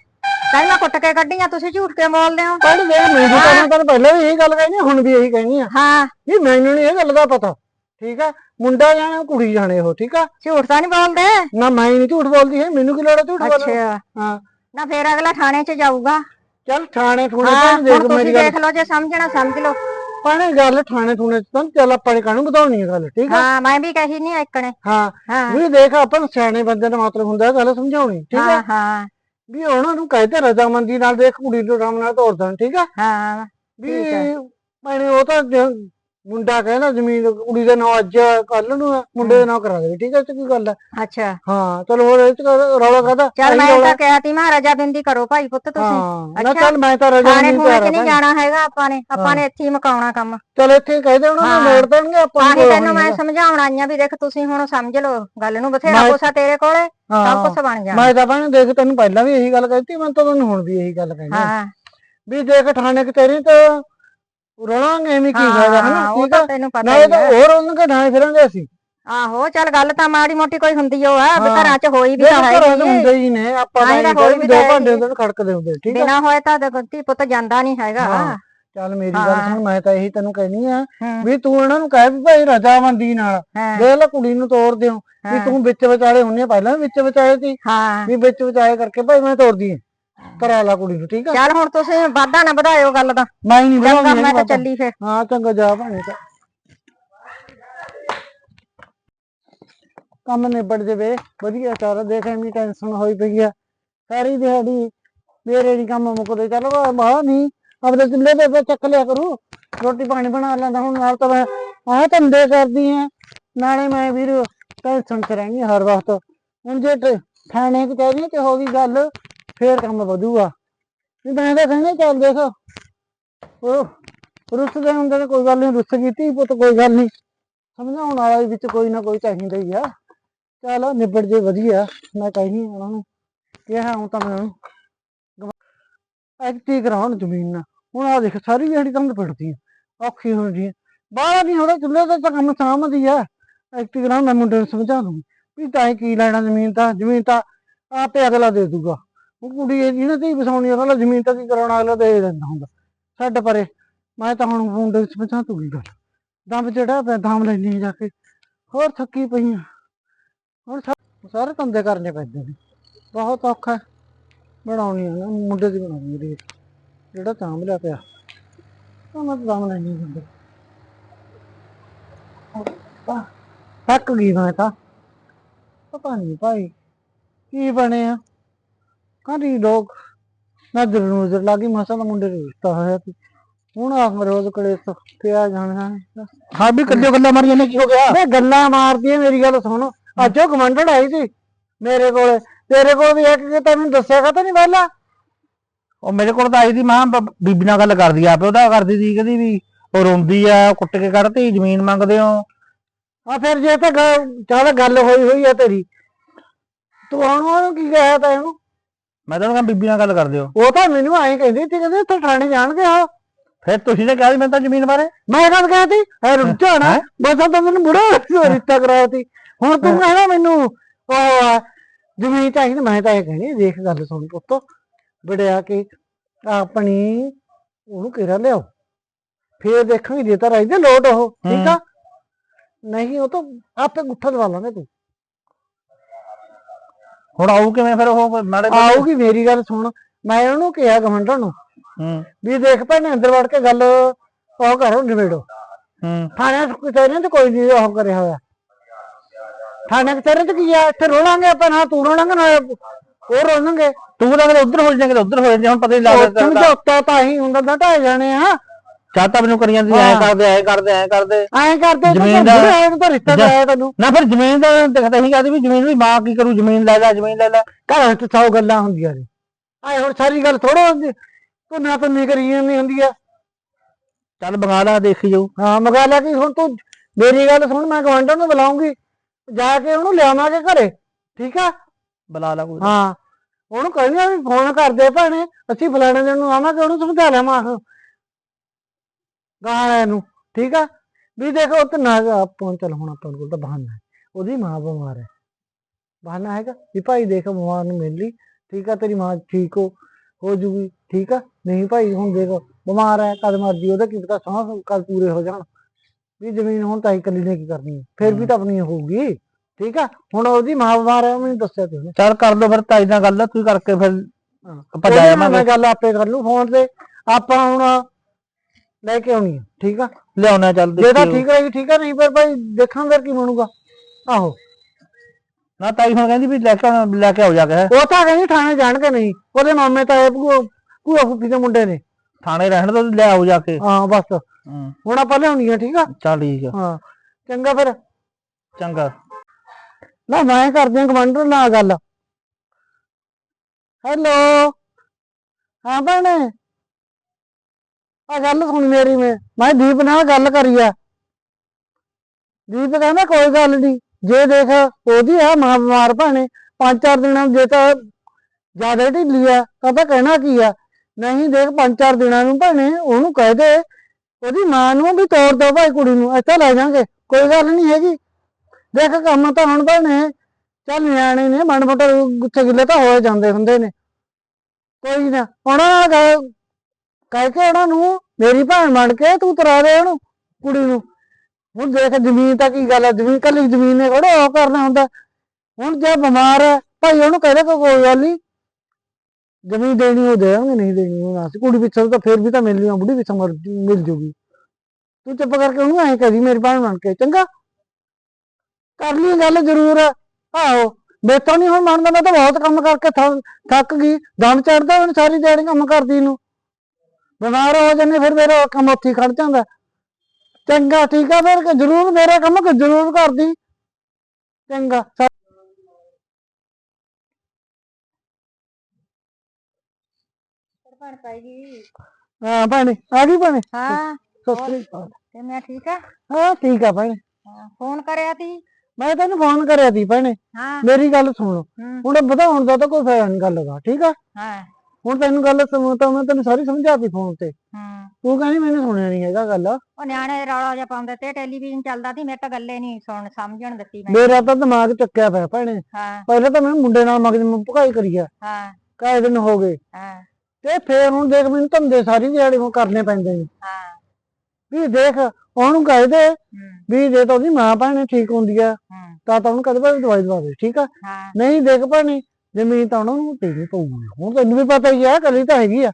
ਕਹਿੰਦੀ ਕੁੱਟ ਕੇ ਕੱਢੀ ਆ ਤੁਸੀਂ ਝੂਠ ਕੇ ਬੋਲਦੇ ਹੋ? ਪੜ੍ਹ ਦੇ ਮੈਨੂੰ ਤਾਂ ਮੈਂ ਤੈਨੂੰ ਪਹਿਲਾਂ ਵੀ ਇਹੀ ਗੱਲ ਕਹਿਣੀ ਆ, ਹੁਣ ਵੀ ਇਹੀ ਕਹਿਣੀ ਆ। ਹਾਂ। ਵੀ ਮੈਨੂੰ ਨਹੀਂ ਇਹ ਗੱਲ ਦਾ ਪਤਾ ਠੀਕ ਆ? ਮੁੰਡਾ ਜਾਣੇ ਕੁੜੀ ਜਾਣੇ ਉਹ ਠੀਕ ਆ? ਝੂਠ ਤਾਂ ਨਹੀਂ ਬੋਲਦੇ? ਨਾ ਮੈਂ ਨਹੀਂ ਝੂਠ ਬੋਲਦੀ ਹੈ? ਮੈਨੂੰ ਕੀ ਲੋੜ ਹੈ ਝੂਠ ਬੋਲਣ ਦੀ? ਅੱਛਾ। ਹਾਂ। ਨਾ ਫੇਰ ਅਗਲਾ ਥਾਣੇ 'ਚ ਜਾਊਗਾ। ਚੱਲ ਥਾਣੇ ਤਾਂ ਹੁਣ ਦੇਖ ਮੇਰੀ ਗੱਲ ਦੇਖ ਲਓ ਜੇ ਸਮਝਣਾ ਸਮਝ ਲਓ। ਪਾਣੇ ਗੱਲ ਥਾਣੇ ਥੂਣੇ ਚ ਤਾਂ ਚੱਲ ਆਪਾਂ ਨੇ ਕਾਹਨੂੰ ਵਧਾਉਣੀ ਹੈ ਗੱਲ ਠੀਕ ਆ? ਹਾਂ ਮੈਂ ਵੀ ਕਹੀ ਨਹੀਂ ਇੱਕਣੇ ਹਾਂ ਹਾਂ। ਵੀ ਦੇਖ ਆਪਾਂ ਨੂੰ ਸਿਆਣੇ ਬੰਦੇ ਦਾ ਮਤਲਬ ਹੁੰਦਾ ਗੱਲ ਸਮਝਾਉਣੀ ਠੀਕ ਹਾਂ ਆ? ਹਾਂ ਵੀ ਉਹਨਾਂ ਨੂੰ ਕਹਤੇ ਰਜਾਮੰਦੀ ਨਾਲ ਦੇਖ ਕੁੜੀ ਨੂੰ ਆਰਾਮ ਨਾਲ ਤੋਰ ਦੇਣ ਠੀਕ ਆ? ਹਾਂ। ਵੀ ਠੀਕ ਹੈ। ਮੈਨੇ ਉਹ ਤਾਂ ਜ- ਮੁੰਡਾ ਕਹਿੰਦਾ ਜ਼ਮੀਨ ਕੁੜੀ ਦਾ ਨਾਂ ਅੱਜ ਕੱਲ ਨੂੰ ਆ, ਮੁੰਡੇ ਦਾ ਨਾਂ ਕਰਾ ਦੇ ਠੀਕ ਹੈ 'ਚ ਕੀ ਗੱਲ ਹੈ ਅੱਛਾ ਹਾਂ ਚਲ ਹੋਰ ਇਹ ਚ ਕਾਹਦਾ ਰੌਲਾ ਕਾਹਦਾ ਚਲ ਮੈਂ। ਤਾਂ ਕਹਿ ਤੀ ਮਹਾਰਾਜਾ ਬਿੰਦੀ ਕਰੋ ਭਾਈ ਪੁੱਤ ਤੁਸੀਂ ਹਾਂ ਨਾ ਅੱਛਾ। ਚੱਲ ਮੈਂ ਤਾਂ ਥਾਣੇ ਰਜਾਮੰਦੀ ਥੂਣੇ 'ਚ ਨਹੀਂ। ਜਾਣਾ ਹੈਗਾ ਆਪਾਂ ਨੇ ਆਪਾਂ ਨੇ ਇੱਥੇ ਹੀ ਮਕਾਉਣਾ ਕੰਮ ਚਲ ਇੱਥੇ ਕਹਿ ਦੇ ਉਹਨਾਂ ਹਾਂ। ਨੂੰ ਮੋੜ ਦੇਣਗੇ ਆਪਾਂ ਤਾਂ ਹੀ ਤੈਨੂੰ ਮੈਂ ਨਹੀਂ ਸਮਝਾਉਣ ਆਈ ਆ ਵੀ ਦੇਖ ਤੁਸੀਂ ਹੁਣ ਸਮਝ ਲਓ ਗੱਲ ਨੂੰ ਬਥੇਰਾ ਮੈਂ- ਆ ਤੇਰੇ ਕੋਲੇ ਸਭ ਹਾਂ ਕੁਝ ਬਣ ਜਾਣਾ ਮੈਂ ਤਾਂ ਭਾਵੇਂ ਦੇਖ ਤੈਨੂੰ ਪਹਿਲਾਂ ਵੀ ਇਹੀ ਗੱਲ ਕਹਿਤੀ ਮੈਂ ਤਾਂ ਤੈਨੂੰ ਹੁਣ ਵੀ ਇਹੀ ਗੱਲ ਕਹਿਣੀ ਆ। ਹਾਂ ਵੀ ਦੇਖ ਥਾਣੇ ਕਿ ਤੇਰੀ ਤਾਂ ਰੋਣਾਂਗੇ ਐਵੇਂ ਕੀ ਫਾਇਦਾ ਹੈ ਨਾ ਹਾਂ, ਠੀਕ ਤਾਂ ਤੈਨੂੰ ਪਤਾ ਨਾ ਹੀ ਇਹ ਤਾਂ ਹੈ ਹੋਰ ਉਹਨਾਂ ਕੇ ਥਾਣੇ ਫਿਰਾਂਗੇ ਅਸੀਂ। ਆਹੋ ਚੱਲ ਗੱਲ ਤਾਂ ਮਾੜੀ ਮੋਟੀ ਕੋਈ ਹੁੰਦੀ ਓ ਆ ਹਾਂ। ਘਰਾਂ 'ਚ ਹੋਈ ਵੀ ਤਾਂ ਘਰਾਂ ਹੈ ਹੁੰਦੇ ਹੀ ਨੇ ਆਪਾਂ ਹਾਂ, ਤਾਂ ਕੋਈ ਵੀ ਦੋ ਘੰਟੇ ਹੈ ਦਿਨ ਖੜਕਦੇ ਹੁੰਦੇ ਠੀਕ ਆ? ਬਿਨਾ ਹੋਏ ਤਾਂ ਧੀ ਪੁੱਤ ਜਾਂਦਾ ਨਹੀਂ ਹੈਗਾ। ਹਾਂ। ਚੱਲ ਮੇਰੀ ਗੱਲ ਹਾਂ। ਸੁਣ ਮੈਂ ਤਾਂ ਇਹੀ ਤੈਨੂੰ ਕਹਿਨੀ ਆ ਹੂੰ, ਵੀ ਤੂੰ ਇਹਨਾਂ ਨੂੰ ਕਹਿ ਵੀ ਭਾਈ ਰਜਾਮੰਦੀ ਨਾਲ ਹਾਂ, ਦੇਖ ਲੈ ਕੁੜੀ ਨੂੰ ਤੋੜ ਦਿਓ ਵੀ ਹਾਂ। ਤੂੰ ਵਿੱਚ ਵਿਚਾਲੇ ਹੁੰਨੀ ਪਹਿਲਾਂ ਵਿੱਚ ਵਿਚਾਲੇ ਸੀ ਹਾਂ। ਵੀ ਵਿੱਚ ਵਿਚਾਲੇ ਕਰਕੇ ਭਾਈ ਮੈਂ ਤੋੜਦੀ ਕਰਾ ਲਾ ਕੁੜੀ ਨੂੰ ਠੀਕ ਆ? ਚੱਲ ਹੁਣ ਤੁਸੀਂ ਵਾਧਾ ਨਾ ਵਧਾਇਓ ਗੱਲ ਦਾ। ਮੈਂ ਨਹੀਂ ਚੰਗਾ ਮੈਂ ਤਾਂ। ਚੱਲੀ ਫੇਰ। ਹਾਂ ਚੰਗਾ ਜਾ ਭਾਣੇ ਤਾਂ। ਕੰਮ ਨਿਬੜ ਜਾਵੇ। ਵਧੀਆ ਚੱਲ ਦੇਖ ਐਵੇਂ ਟੈਨਸ਼ਨ ਹੋਈ ਪਈ ਆ। ਸਾਰੀ ਦਿਹਾੜੀ ਮੇਰੇ ਨਹੀਂ ਕੰਮ ਮੁੱਕਦੇ। ਚਲੋ ਬਾਹਰ ਨਹੀਂ ਆਪਣੇ ਚੁੱਲ੍ਹੇ ਤੇ ਫਿਰ ਚੱਕ ਲਿਆ ਕਰੂ। ਰੋਟੀ ਪਾਣੀ ਬਣਾ ਲੈਂਦਾ ਹੁਣ ਨਾਲ ਤਾਂ ਮੈਂ ਆਹ ਧੰਦੇ ਕਰਦੀ ਆ। ਨਾਲੇ ਮੈਂ ਵੀਰ ਟੈਨਸ਼ਨ ਰਹਿਣੀ ਹਰ ਵਕਤ। ਹੁਣ ਜੇ ਥਾਣੇ ਕਹਿ ਤੇ ਹੋ ਗਈ ਗੱਲ। ਫੇਰ ਕੰਮ ਵਧੂਗਾ। ਵੀ ਮੈਂ ਤਾਂ ਕਹਿੰਦਾ ਚੱਲ ਦੇਖ, ਉਹ ਰੁੱਸ ਹੁੰਦੇ ਨੇ ਕੋਈ ਗੱਲ ਨਹੀਂ ਰੁੱਸ ਕੀਤੀ ਪੁੱਤ, ਕੋਈ ਗੱਲ ਨਹੀਂ ਸਮਝਾਉਣ ਵਾਲਾ ਵਿੱਚ ਕੋਈ ਨਾ ਕੋਈ ਚਾਹੀਦਾ ਹੀ ਆ। ਚਲ ਨਿਬੜ ਜੇ ਵਧੀਆ, ਮੈਂ ਕਹੀ ਉਹਨਾਂ ਨੂੰ। ਕਿਹਾ ਹੁਣ ਤਾਂ ਮੈਂ ਐਕਟੀ ਕਰਾਉਣ ਜ਼ਮੀਨ ਨਾਲ ਹੁਣ ਆ ਦੇਖ, ਸਾਰੀ ਜਿਹੜੀ ਕੰਮ ਪੜਦੀ ਆ, ਔਖੀ ਹੁੰਦੀ ਆ। ਬਾਹਰ ਨਹੀਂ ਹੁੰਦਾ ਚੁੱਲ੍ਹੇ ਦਾ ਤਾਂ ਕੰਮ ਸਾਂਭਦੀ ਆ। ਐਕਟੀ ਕਰਾਉਣ ਮੈਂ ਮੁੰਡੇ ਨੂੰ ਸਮਝਾ ਦੂੰ ਵੀ ਤਾਂ ਕੀ ਲੈਣਾ ਜ਼ਮੀਨ ਤਾਂ ਜ਼ਮੀਨ ਤਾਂ ਆਪੇ ਅਗਲਾ ਦੇ ਦੂਗਾ। ਉਹ ਕੁੜੀ ਇਹ ਜਿਹਨੇ ਤੇ ਵਸਾਉਣੀ ਅਗਲਾ ਜ਼ਮੀਨ ਤਾਂ ਕੀ ਕਰਾਉਣਾ, ਅਗਲਾ ਦੇ ਦਿੰਦਾ ਹੁੰਦਾ। ਛੱਡ ਪਰੇ, ਮੈਂ ਤਾਂ ਹੁਣ ਮੁੰਡੇ ਵਿੱਚ ਸਮਝਾ ਦੂਗੀ ਗੱਲ? ਦਮ ਜਿਹੜਾ ਪਿਆ, ਦਮ ਲੈਣੀ ਜਾ ਕੇ। ਹੋਰ ਥੱਕੀ ਪਈ ਆ। ਹੁਣ ਸਾਰੇ ਧੰਦੇ ਕਰਨੇ ਪੈਂਦੇ ਨੇ। ਬਹੁਤ ਔਖਾ ਹੈ। ਬਣਾਉਣੀ ਆ ਨਾ ਮੁੰਡੇ ਦੀ ਬਣਾਉਣੀ ਆ ਰੇਟ ਜਿਹੜਾ ਚਾਂਬ ਲਿਆ ਪਿਆ, ਉਹ ਮੈਂ ਤਾਂ ਦਮ ਲੈਣੀ ਹੁੰਦੇ ਥੱਕ ਗਈ ਮੈਂ ਤਾਂ। ਪਤਾ ਨਹੀਂ ਭਾਈ, ਕੀ ਬਣਿਆ ਕਾਹਦੀ ਲੋਕ ਨਜ਼ਰ ਨਜ਼ਰ ਲੱਗੀ ਮਸਾ ਦਾ ਮੁੰਡੇ ਨੂੰ ਰਿਸ਼ਤਾ ਹੋਇਆ ਸੀ ਹੁਣ ਆ ਰੋਜ਼ ਕਲੇ ਤੋਂ ਪਿਆ ਜਾਣਾ। ਹਾਂ ਵੀ ਕੱਲੇ ਗੱਲਾਂ ਮਾਰੀਆਂ ਨੇ ਕੀ ਹੋ ਗਿਆ? ਮੈਂ ਗੱਲਾਂ ਮਾਰਦੀ ਆ ਮੇਰੀ ਗੱਲ ਸੁਣ। ਅੱਜ ਉਹ ਕਮਾਂਡਰ ਆਈ ਸੀ ਮੇਰੇ ਕੋਲ। ਤੇਰੇ ਕੋਲ ਵੀ ਇੱਕ ਕਿ ਤੈਨੂੰ ਦੱਸਿਆਗਾ ਤਾਂ ਨਹੀਂ ਪਹਿਲਾਂ? ਉਹ ਮੇਰੇ ਕੋਲ ਤਾਂ ਆਈ ਦੀ ਮਾਂ ਬ- ਬੀਬੀ ਨਾਲ ਗੱਲ ਕਰਦੀ ਆ, ਆਪੇ ਉਹਦਾ ਕਰਦੀ ਸੀ ਕਹਿੰਦੀ ਵੀ। ਉਹ ਰੋਂਦੀ ਆ ਕੁੱਟ ਕੇ ਕੱਢਤੀ ਜ਼ਮੀਨ ਮੰਗਦੇ ਹੋ। ਆ ਫਿਰ ਜੇ ਤਾਂ ਚੱਲ ਗੱਲ ਹੋਈ ਹੋਈ ਆ ਤੇਰੀ। ਤੂੰ ਹੁਣ ਉਹਨੂੰ ਕੀ ਕਹਿਆ ਤਾ ਇਹਨੂੰ? ਮੈਂ ਤਾਂ ਉਹਨਾਂ ਬੀਬੀ ਨਾਲ ਗੱਲ ਕਰਦੇ ਹੋ। ਉਹ ਤਾਂ ਮੈਨੂੰ ਐਂ ਕਹਿੰਦੀ ਸੀ ਕਹਿੰਦੇ ਇੱਥੇ ਥਾਣੇ ਜਾਣਗੇ ਆ। ਫਿਰ ਤੁਸੀਂ ਨੇ ਕਿਹਾ ਸੀ ਮੈਨੂੰ ਤਾਂ ਜ਼ਮੀਨ ਬਾਰੇ। ਮੈਂ ਕਦ ਕਹਿਤੀ ਐ ਰੁੱਝ ਜਾਣਾ ਹੈਂ? ਬਸ ਤਾਂ ਮੈਨੂੰ ਬੁੜਾ ਰਿਸ਼ਤਾ ਕਰਾਤੀ ਹੁਣ ਤੂੰ ਕਹਿਣਾ ਮੈਨੂੰ ਉਹ ਜ਼ਮੀਨ ਚਾਹੀਦੀ ਮੈਂ ਤਾਂ ਇਹ ਕਹਿਣੀ ਦੇਖ ਗੱਲ ਸੁਣ ਪੁੱਤ। ਬੜਿਆ ਕੇ ਆਪਣੀ ਉਹਨੂੰ ਕਿਹੜਾ ਲਿਆਓ? ਫੇਰ ਦੇਖਾਂਗੇ ਜੇ ਤਾਂ ਰਾਈਦੇ ਲੋਟ ਉਹ ਠੀਕ ਆ? ਨਹੀਂ ਉਹ ਤਾਂ ਆਪੇ ਗੁੱਠਾ ਲਵਾ ਲਾਂਗੇ ਤੂੰ। ਹੁਣ ਆਊ ਕਿਵੇਂ ਫਿਰ ਉਹ ਮਾੜੇ ਆਊਗੀ ਮੇਰੀ ਗੱਲ ਸੁਣ। ਮੈਂ ਉਹਨੂੰ ਕਿਹਾ ਗਵੰਡਰ ਨੂੰ ਹੂੰ। ਵੀ ਦੇਖ ਭੈਣੇ ਅੰਦਰ ਵੜ ਕੇ ਗੱਲ ਉਹ ਕਰੋ ਨਿਬੇੜੋ। ਹੂੰ। ਥਾਣੇ ਕਚਹਿਰੀਆਂ ਤੇ ਕੋਈ ਨਹੀਂ ਉਹ ਕਰਿਆ ਹੋਇਆ। ਥਾਣੇ ਕਚਹਿਰੀਆਂ ਤੇ ਕੀ ਆ? ਇੱਥੇ ਰੋਲਾਂਗੇ ਆਪਾਂ ਨਾ ਤੂੰ ਰੋਲਾਂਗੇ ਨਾ ਉਹ ਰੋਣਗੇ ਤੂੰ ਤਾਂ ਉੱਧਰ ਹੋ ਜਾਏਗਾ ਉੱਧਰ ਹੋ ਜਾਏਗਾ ਹੁਣ ਪਤਾ ਨਹੀਂ ਲੱਗਦਾ ਸਮਝੌਤਾ ਤਾਂ ਹੀ ਹੁੰਦਾ ਨਾ ਢਾਏ ਜਾਣੇ ਆ। ਚਾਹ ਤਾਂ ਮੈਨੂੰ ਕਰੀਆਂ ਸੀ ਐ। ਕਰਦੇ ਐ ਕਰਦੇ ਐ ਕਰਦੇ। ਐਂ ਕਰਦੇ ਜ਼ਮੀਨ ਦਾ- ਜ਼ਮੀਨ ਦਾ ਰਿਸ਼ਤਾ ਕਰਾਇਆ ਤੈਨੂੰ। ਨਾ ਫਿਰ ਜ਼ਮੀਨ ਦਾ ਦਿਖਦਾ ਹੀ ਕਹਿੰਦੀ ਵੀ ਜ਼ਮੀਨ ਵੀ ਮਾਂ ਕੀ ਕਰੂ ਜ਼ਮੀਨ ਲੈ ਲੈ ਜ਼ਮੀਨ ਲੈ ਲੈ। ਘਰਾਂ 'ਚ ਸੌ ਗੱਲਾਂ ਹੁੰਦੀਆਂ ਨੇ। ਆਏ ਹੁਣ ਸਾਰੀ ਗੱਲ ਥੋੜਾ ਤੂੰ ਨਾ ਤਾਂ ਨਹੀਂ ਕਰੀ ਜਾਂਦੀ ਹੁੰਦੀ ਆ। ਚੱਲ ਬੰਗਾਲਾ ਦੇਖੀ ਜਾਊ। ਹਾਂ ਮਗਾ ਲਿਆ ਕਿ ਹੁਣ ਤੂੰ ਮੇਰੀ ਗੱਲ ਸੁਣ ਮੈਂ ਗਵੰਡਰ ਨੂੰ ਬੁਲਾਉਂਗੀ। ਜਾ ਕੇ ਉਹਨੂੰ ਲਿਆਵਾਂਗੇ ਘਰੇ ਠੀਕ ਆ? ਬੁਲਾ ਲਾ ਕੋਈ ਹਾਂ। ਉਹਨੂੰ ਕਹਿੰਦੇ ਵੀ ਫੋਨ ਕਰਦੇ ਭੈਣੇ ਅਸੀਂ ਫਲਾਣੇ ਦਿਨ ਨੂੰ ਆਵਾਂਗੇ ਉਹਨੂੰ ਸਮਝਾ ਮਾਂ ਗਾਣਾ ਨੂੰ ਠੀਕ ਆ? ਵੀ ਦੇਖ ਉਹ ਤੇ ਨਾ ਆਪਾਂ ਚੱਲ ਹੁਣ ਆਪਾਂ ਕੋਲ ਤਾਂ ਬਹਾਨਾ ਹੈ। ਉਹਦੀ ਮਾਂ ਬਿਮਾਰ ਹੈ। ਬਹਾਨਾ ਹੈਗਾ ਵੀ ਭਾਈ ਦੇਖ ਬਿਮਾਰ ਨੂੰ ਮਿਲ ਲਈ ਠੀਕ ਆ ਤੇਰੀ ਮਾਂ ਠੀਕ ਹੋ ਹੋ ਜੂਗੀ ਠੀਕ ਆ? ਨਹੀਂ ਭਾਈ ਹੁਣ ਦੇਖ ਬਿਮਾਰ ਹੈ ਕਦ ਮਰਜ਼ੀ ਉਹਦਾ ਕੀ ਪਤਾ ਸਾਹ ਕਦ ਪੂਰੇ ਹੋ ਜਾਣ। ਵੀ ਜ਼ਮੀਨ ਹੁਣ ਤਾਂ ਇਕੱਲੀ ਨੇ ਕੀ ਕਰਨੀ ਹੈ? ਫਿਰ ਵੀ ਤਾਂ ਆਪਣੀ ਹੋਊਗੀ ਠੀਕ ਆ? ਹੁਣ ਉਹਦੀ ਮਾਂ ਬਿਮਾਰ ਹੈ ਉਹ ਮੈਨੂੰ ਦੱਸਿਆ ਤੇ ਉਹਨੇ। ਚੱਲ ਕਰ ਦੋ ਫਿਰ ਤਾਈ ਨਾਲ ਗੱਲ ਤੂੰ ਕਰਕੇ ਫਿਰ। ਆਪਾਂ ਉਹਦੇ ਜਾ ਨਾਲ ਮੈਂ ਗੱਲ ਆਪੇ ਕਰ ਲੂ ਫੋਨ ਤੇ। ਆਪਾਂ ਹੁਣ ਲੈ ਕੇ ਆਉਣੀ ਆ ਠੀਕ ਆ? ਲਿਆਉਣਾ ਚੱਲ ਜੇ ਤਾਂ। ਠੀਕ ਰਹੇਗੀ ਠੀਕ ਆ ਨਹੀਂ ਫਿਰ ਭਾਈ ਦੇਖਾਂਗੇ ਕੀ ਬਣੂਗਾ। ਆਹੋ। ਨਾ ਤਾਈ ਹੁਣ ਕਹਿੰਦੀ ਵੀ ਲੈ ਕੇ ਆਉਣਾ- ਲੈ ਕੇ ਆਓ ਜਾ ਕੇ। ਉਹ ਤਾਂ ਕਹਿੰਦੀ ਥਾਣੇ ਜਾਣ ਕੇ ਨਹੀਂ। ਉਹਦੇ ਮਾਮੇ ਤਾਂ ਇਹ ਭੂਆ ਭੂਆ ਫੁੱਫੀ ਦੇ ਮੁੰਡੇ ਨੇ। ਥਾਣੇ ਰਹਿਣ ਤੋਂ ਲੈ ਆਓ ਜਾ ਕੇ। ਹਾਂ ਬਸ। ਹੂੰ, ਹੁਣ ਆਪਾਂ ਲਿਆਉਣੀ ਆ ਠੀਕ ਆ? ਚੱਲ ਠੀਕ ਆ। ਹਾਂ। ਚੰਗਾ ਫਿਰ। ਚੰਗਾ। ਨਾ ਮੈਂ ਕਰਦੇ ਆ ਕਮਾਂਡਰ ਨਾਲ ਗੱਲ। ਹੈਲੋ। ਹਾਂ ਭੈਣੇ। ਆ ਗੱਲ ਸੁਣ ਮੇਰੀ ਮੈਂ ਮੈਂ ਦੀਪ ਨਾਲ ਗੱਲ ਕਰੀ ਆ। ਦੀਪ ਕਹਿੰਦਾ ਕੋਈ ਗੱਲ ਨਹੀਂ ਜੇ ਦੇਖ ਉਹਦੀ ਆ ਮਾਂ ਬਿਮਾਰ ਭਾਣੇ, ਪੰਜ ਚਾਰ ਦਿਨਾਂ ਜੇ ਤਾਂ ਜ਼ਿਆਦਾ ਢਿੱਲੀ ਆ, ਤਾਂ ਤਾਂ ਕਹਿਣਾ ਕੀ ਆ? ਨਹੀਂ ਦੇਖ ਪੰਜ ਚਾਰ ਦਿਨਾਂ ਨੂੰ ਭੈਣੇ, ਉਹਨੂੰ ਕਹਿ ਦੇ, ਉਹਦੀ ਮਾਂ ਨੂੰ ਵੀ ਤੋੜ ਦੋ ਭਾਈ ਕੁੜੀ ਨੂੰ, ਇੱਥੇ ਲੈ ਜਾਾਂਗੇ, ਕੋਈ ਗੱਲ ਨਹੀਂ ਹੈਗੀ। ਦੇਖ ਕੰਮ ਤਾਂ ਹੁਣ ਭੈਣੇ, ਚੱਲ ਨਿਆਣੇ ਨੇ, ਮਨ ਮੋਟਾ ਗੁੱਸੇ ਗਿੱਲੇ ਤਾਂ ਹੋ ਜਾਂਦੇ ਹੁੰਦੇ ਨੇ। ਕੋਈ ਨਾ, ਉਹਨਾਂ ਕਹਿ ਕੇ ਉਹਨਾਂ ਨੂੰ, ਮੇਰੀ ਭੈਣ ਬਣ ਕੇ ਤੂੰ ਤਰਾ ਦੇ ਉਹਨੂੰ, ਕੁੜੀ ਨੂੰ। ਹੁਣ ਦੇਖ ਜ਼ਮੀਨ ਤਾਂ ਕੀ ਗੱਲ ਹੈ ਜ਼ਮੀਨ, ਕੱਲੀ ਜ਼ਮੀਨ ਨੇ ਥੋੜਾ ਉਹ ਕਰਨਾ ਹੁੰਦਾ। ਹੁਣ ਜੇ ਬਿਮਾਰ ਹੈ ਭਾਈ ਉਹਨੂੰ ਕਹਿੰਦਾ ਕੋਈ ਗੱਲ ਨਹੀਂ ਜ਼ਮੀਨ ਦੇਣੀ ਉਹ ਦੇਣਗੇ, ਨਹੀਂ ਦੇਣੀ ਉਹ ਨਾ। ਕੁੜੀ ਪਿੱਛੇ ਤਾਂ ਫੇਰ ਵੀ ਤਾਂ ਮਿਲਣੀ ਆ ਬੁੜੀ ਪਿੱਛੇ ਮਰ ਮਿਲ ਜੂਗੀ। ਤੂੰ ਚੁੱਪ ਕਰਕੇ ਉਹਨੂੰ ਐਂ ਕਹਦੀ ਮੇਰੀ ਭੈਣ ਬਣ ਕੇ। ਚੰਗਾ। ਕਰ ਲਈ ਗੱਲ ਜ਼ਰੂਰ। ਆਹੋ ਮੇਤੋਂ ਨਹੀਂ ਹੁਣ ਮੰਨਦਾ ਮੈਂ ਤਾਂ ਬਹੁਤ ਕੰਮ ਕਰਕੇ ਥੱਕ ਗਈ। ਦਮ ਚੜਦਾ ਮੈਨੂੰ ਸਾਰੀ ਦਿਹਾੜੀ ਕੰਮ ਕਰਦੀ ਨੂੰ। ਬਿਮਾਰ ਹੋ ਜੰਨੇ ਫਿਰ ਮੇਰਾ ਕੰਮ ਉੱਥੇ ਖੜ ਜਾਂਦਾ। ਚੰਗਾ ਠੀਕ ਆ ਫਿਰ ਕਿ ਜ਼ਰੂਰ ਮੇਰਾ ਕੰਮ ਕਿ ਜ਼ਰੂਰ ਕਰਦੀ। ਚੰਗਾ ਸਤਿ- ਭੈਣ ਪਾਈ ਜੀ। ਹਾਂ ਭੈਣੇ ਆ ਗਈ ਭੈਣੇ? ਹਾਂ ਸਤਿ ਸ੍ਰੀ ਅਕਾਲ। ਤੇ ਮੈਂ ਠੀਕ ਆ? ਹਾਂ ਠੀਕ ਆ ਭੈਣੇ। ਹਾਂ, ਫੋਨ ਕਰਿਆ ਤੀ? ਮੈਂ ਤੈਨੂੰ ਫੋਨ ਕਰਿਆ ਸੀ ਭੈਣੇ। ਮੇਰੀ ਗੱਲ ਸੁਣ। ਹੁਣ ਵਧਾਉਣ ਦਾ ਤਾਂ ਕੋਈ ਫਾਇਦਾ ਨਹੀਂ ਗੱਲ ਦਾ ਠੀਕ ਆ? ਹਾਂ। ਹੁਣ ਤੈਨੂੰ ਗੱਲ ਸੁਣ ਤਾਂ ਮੈਂ ਤੈਨੂੰ ਸਾਰੀ ਸਮਝਾਤੀ ਫੋਨ ਤੇ ਹੂੰ। ਤੂੰ ਕਹਿੰਦੀ ਮੈਨੂੰ ਸੁਣਿਆ ਨਹੀਂ ਹੈਗਾ ਗੱਲ। ਉਹ ਨਿਆਣੇ ਰੌਲਾ ਜਿਹਾ ਪਾਉਂਦੇ ਤੇ ਟੈਲੀਵਿਜ਼ਨ ਚੱਲਦਾ ਸੀ ਮੇਰੇ ਤਾਂ ਗੱਲੇ ਨਹੀਂ ਸੁਣ ਸਮਝਣ ਦਿੱਤੀ ਮੈਂ। ਮੇਰਾ ਤਾਂ ਦਿਮਾਗ ਚੱਕਿਆ ਪਿਆ ਭੈਣੇ। ਹਾਂ। ਪਹਿਲਾਂ ਤਾਂ ਮੈਂ ਮੁੰਡੇ ਨਾਲ ਮਗਜ ਨੂੰ ਭੁਕਾਈ ਕਰੀ ਆ। ਹਾਂ। ਕਾਏ ਦਿਨ ਹੋ ਗਏ। ਹਾਂ। ਤੇ ਫੇਰ ਹੁਣ ਦੇਖ ਮੈਨੂੰ ਧੰਦੇ ਸਾਰੀ ਦਿਹਾੜੀ ਉਹ ਕਰਨੇ ਪੈਂਦੇ ਨੇ। ਹਾਂ। ਵੀ ਦੇਖ ਉਹਨੂੰ ਕਹਿ ਦੇ ਹੂੰ। ਵੀ ਜੇ ਤਾਂ ਉਹਦੀ ਮਾਂ ਭੈਣ ਠੀਕ ਹੁੰਦੀ ਆ ਤਾਂ ਤਾਂ ਉਹਨੂੰ ਕਦੇ ਭਾਈ ਦਵਾਈ ਦਵਾ ਦੇ ਠੀਕ ਆ? ਨਹੀਂ ਦੇਖ ਭੈਣੇ ਜ਼ਮੀਨ ਤਾਂ ਉਹਨਾਂ ਨੂੰ ਦੇਣੀ ਪਊਗੀ ਹੁਣ ਤੈਨੂੰ ਵੀ ਪਤਾ ਹੀ ਆ ਕੱਲੀ ਤਾਂ ਹੈਗੀ ਆ।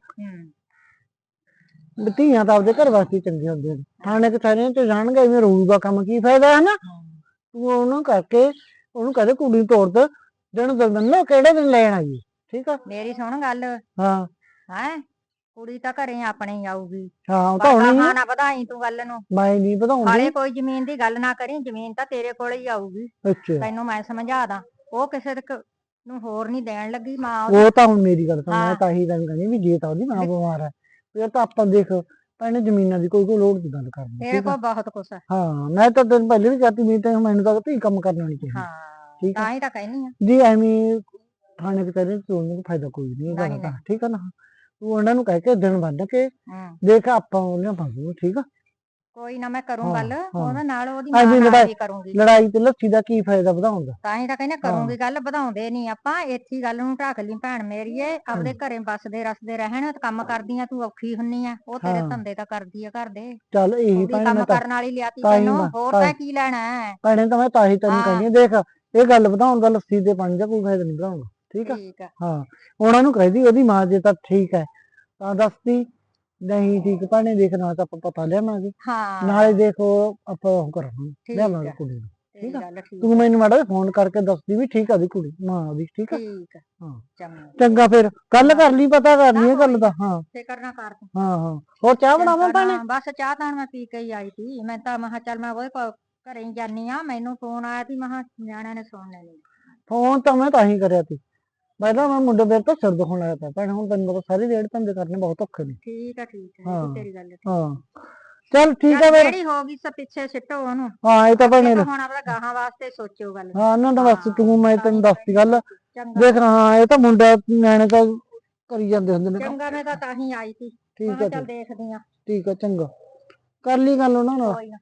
ਧੀਆਂ ਤਾਂ ਆਪਦੇ ਘਰ ਵਾਸਤੇ ਹੀ ਚੰਗੀਆਂ ਹੁੰਦੀਆਂ ਨੇ। ਥਾਣੇ ਕਚਹਿਰੀਆਂ ਚ ਜਾਣਗੇ ਐਵੇਂ ਰਹੂਗਾ ਕੰਮ ਕੀ ਫਾਇਦਾ ਹੈ। ਨਾ ਤੂੰ ਉਹਨੂੰ ਕਰਕੇ ਉਹਨੂੰ ਕਹਦੇ ਕੁੜੀ ਨੂੰ ਤੋੜ ਦੇ। ਦਿਨ ਦਿਨ ਨਾ ਕਿਹੜੇ ਦਿਨ ਲੈਣ ਆਈ ਠੀਕ ਆ? ਮੇਰੀ ਸੁਣ ਗੱਲ। ਹਾਂ। ਹੈ? ਕੁੜੀ ਤਾਂ ਘਰੇ ਆਪਣੇ ਹੀ ਆਊਗੀ। ਹਾਂ ਤਾਂ ਹੋਣੀ ਆ ਨਾ ਵਧਾਈ ਤੂੰ ਗੱਲ ਨੂੰ। ਮੈਂ ਨਹੀਂ ਵਧਾਉਂਦੀ। ਹਾਲੇ ਕੋਈ ਜ਼ਮੀਨ ਦੀ ਗੱਲ ਨਾ ਕਰੀ ਜ਼ਮੀਨ ਤਾਂ ਤੇਰੇ ਕੋਲ ਹੀ ਆਊਗੀ। ਅੱਛਾ। ਤੈਨੂੰ ਮੈਂ ਸਮਝਾ ਦਾਂ। ਉਹ ਕਿਸੇ ਦੇ ਨੂੰ ਹੋਰ ਨਹੀਂ ਦੇਣ ਲੱਗੀ ਮਾਂ। ਉਹ ਤਾਂ ਹੁਣ ਮੇਰੀ ਗੱਲ ਸੁਣ ਮੈਂ ਹਾਂ। ਤਾਂ ਹੀ ਤੈਨੂੰ ਕਹਿੰਦੀ ਵੀ ਜੇ ਤਾਂ ਉਹਦੀ ਮਾਂ ਬਿਮਾਰ ਹੈ ਫਿਰ ਤਾਂ ਆਪਾਂ ਦੇਖ ਭੈਣੇ ਜ਼ਮੀਨਾਂ ਦੀ ਕੋਈ ਕੋਈ ਲੋੜ ਦੀ ਗੱਲ ਕਰਨੀ ਤੇਰੇ ਕੋਲ ਬਹੁਤ ਕੁਛ ਹੈ। ਹਾਂ ਮੈਂ ਤਾਂ ਤੈਨੂੰ ਪਹਿਲੇ ਵੀ ਕਹਤੀ ਵੀ ਤੇ ਮੈਨੂੰ ਤਾਂ ਧੀ ਕੰਮ ਕਰਨਾ ਨਹੀਂ ਚਾਹੀਦਾ ਹਾਂ ਠੀਕ ਆ? ਤਾਂ ਹੀ ਤਾਂ ਕਹਿਨੀ ਆ ਜੀ ਐਵੇਂ ਥਾਣੇ ਕਚਹਿਰੀ ਚ ਉਹਨੂੰ ਕੋਈ ਫਾਇਦਾ ਕੋਈ ਨਹੀਂ ਹੈਗਾ ਠੀਕ ਆ ਨਾ? ਤੂੰ ਉਹਨਾਂ ਨੂੰ ਕਹਿ ਕੇ ਦਿਨ ਬੰਨ ਕੇ ਹੂੰ। ਦੇਖ ਆਪਾਂ ਉਹਨਾਂ ਪਾਉਂਗੇ ਠੀਕ ਆ? ਕੋਈ ਨਾ ਮੈਂ ਕਰੂੰ ਹਾਂ, ਗੱਲ ਹਾਂ। ਉਹਦੇ ਨਾਲ ਉਹਦੀ ਮਾਂ ਨਾਲ ਲੜਾਈ- ਵੀ ਕਰੂੰਗੀ। ਲੜਾਈ ਤੇ ਲੱਸੀ ਦਾ ਕੀ ਫਾਇਦਾ ਵਧਾਉਣ ਦਾ? ਤਾਂ ਹੀ ਤਾਂ ਕਹਿੰਦੇ ਕਰੂੰਗੀ ਗੱਲ ਵਧਾਉਂਦੇ ਨਹੀਂ ਆਪਾਂ ਇੱਥੇ ਹੀ ਗੱਲ ਨੂੰ ਢੱਕ ਲਈ ਭੈਣ ਮੇਰੀਏ ਆਪਦੇ ਘਰੇ ਬਸਦੇ ਰਸਦੇ ਰਹਿਣ ਕੰਮ ਕਰਦੀਆਂ ਤੂੰ ਔਖੀ ਹੁੰਨੀ ਆ ਉਹ ਤੇਰੇ ਹਾਂ। ਧੰਦੇ ਤਾਂ ਕਰਦੀ ਆ ਘਰ ਦੇ। ਚੱਲ ਇਹੀ ਉਹਦੀ ਭੈਣੇ ਕੰਮ ਮੈਂ ਤਾਂ ਕਰਨ ਵਾਲੀ ਲਿਆਤੀ ਤਾਂ ਹੀ ਤੈਨੂੰ ਮੈਂ- ਹੋਰ ਤਾਂ ਤਾਂ ਹੀ- ਕੀ ਲੈਣਾ ਹੈ ਭੈਣੇ ਤਾਂ ਮੈਂ ਤਾਂ ਹੀ ਤੈਨੂੰ ਹਾਂ। ਕਹਿੰਦੀ ਆ, ਦੇਖ ਇਹ ਗੱਲ ਵਧਾਉਣ ਦਾ ਲੱਸੀ ਦੇ ਪਾਣੀ ਦਾ ਕੋਈ ਫਾਇਦਾ ਨਹੀਂ ਵਧਾਉਣ ਦਾ ਠੀਕ ਆ? ਠੀਕ ਆ। ਹਾਂ ਉਹਨਾਂ ਨੂੰ ਕਹਿਦੀ ਉਹਦੀ ਮਾਂ ਜੇ ਤਾਂ ਠੀਕ ਹੈ ਤਾਂ ਦੱਸਦੀ ਨਹੀਂ ਠੀਕ ਭੈਣੇ ਦੇਖ ਨਾਲ ਤਾਂ ਆਪਾਂ ਪਤਾ ਲਿਆਵਾਂਗੇ। ਹਾਂ। ਨਾਲੇ ਦੇਖੋ ਆਪਾਂ ਉਹ ਕਰਾਂਗੇ ਲਿਆਵਾਂਗੇ ਕੁੜੀ ਨੂੰ। ਠੀਕ ਆ। ਤੂੰ ਮੈਨੂੰ ਮਾੜਾ ਫੋਨ ਕਰਕੇ ਦੱਸਦੀ ਵੀ ਠੀਕ ਆ ਦੀ ਕੁੜੀ ਮਾਂ ਦੀ ਠੀਕ ਆ? ਠੀਕ ਆ। ਹਾਂ। ਚੰਗਾ। ਫਿਰ ਗੱਲ ਕਰ ਲਈ ਪਤਾ ਕਰ ਲਈ ਇਹ ਗੱਲ ਦਾ ਹਾਂ। ਫਿਕਰ ਨਾ ਕਰ ਤੂੰ। ਹਾਂ ਹਾਂ। ਹੋਰ ਚਾਹ ਬਣਾਵਾਂ ਭੈਣੇ? ਬਸ ਚਾਹ ਤਾਂ ਮੈਂ ਪੀ ਕੇ ਹੀ ਆਈ ਸੀ। ਮੈਂ ਤਾਂ ਮਹਾ ਚੱਲ ਮੈਂ ਕੋਲ ਘਰੇ ਹੀ ਜਾਨੀ ਆ ਮੈਨੂੰ ਫੋਨ ਆਇਆ ਸੀ ਮਹਾ ਨਿਆਣਿਆਂ ਨੇ ਸੁਣ ਲੈਣੀ। ਫੋਨ ਤਾਂ ਮੈਂ ਤਾਂ ਹੀ ਕਰਿਆ ਸੀ। ਮੈਂ ਮੁੰਡੇ ਮੇਰੇ ਤੋਂ ਸਿਰ ਦੁਖਣ ਲੱਗਾ ਪਿਆ ਭੈਣੇ ਹੁਣ ਤੈਨੂੰ ਪਤਾ ਸਾਰੀ ਰੇਡ ਧੰਦੇ ਕਰਨੇ ਬਹੁਤ ਔਖੇ ਨੇ। ਠੀਕ ਆ ਠੀਕ ਆ ਇਹ ਹਾਂ। ਵੀ ਤੇਰੀ ਗੱਲ ਠੀਕ ਹਾਂ। ਚੱਲ ਠੀਕ ਆ ਫਿਰ। ਜਿਹੜੀ ਹੋ ਗਈ ਸੋ ਪਿੱਛੇ ਸਿੱਟੋ ਉਹਨੂੰ। ਹਾਂ ਇਹ ਤਾਂ ਭੈਣੇ ਤਾਂ ਹੁਣ ਆਪਣਾ ਗਾਹਾਂ ਵਾਸਤੇ ਸੋਚੋ ਗੱਲ। ਹਾਂ ਨਾ ਤਾਂ ਬਸ ਤੂੰ ਮੈਂ ਤੈਨੂੰ ਦੱਸਤੀ ਗੱਲ ਚੰਗਾ। ਦੇਖ ਹਾਂ ਇਹ ਤਾਂ ਮੁੰਡਾ ਨਿਆਣੇ ਤਾਂ ਕਰੀ ਜਾਂਦੇ ਹੁੰਦੇ ਨੇ। ਚੰਗਾ ਮੈਂ ਤਾਂ ਤਾਂ ਹੀ ਆਈ ਸੀ। ਮੈਂ ਠੀਕ। ਕਿਹਾ ਚੱਲ ਦੇਖਦੀ ਆ ਠੀਕ ਆ ਚੰਗਾ। ਕਰ ਲਈ ਗੱਲ ਉਹਨਾਂ ਨਾਲ। ਕੋਈ ਨਾ।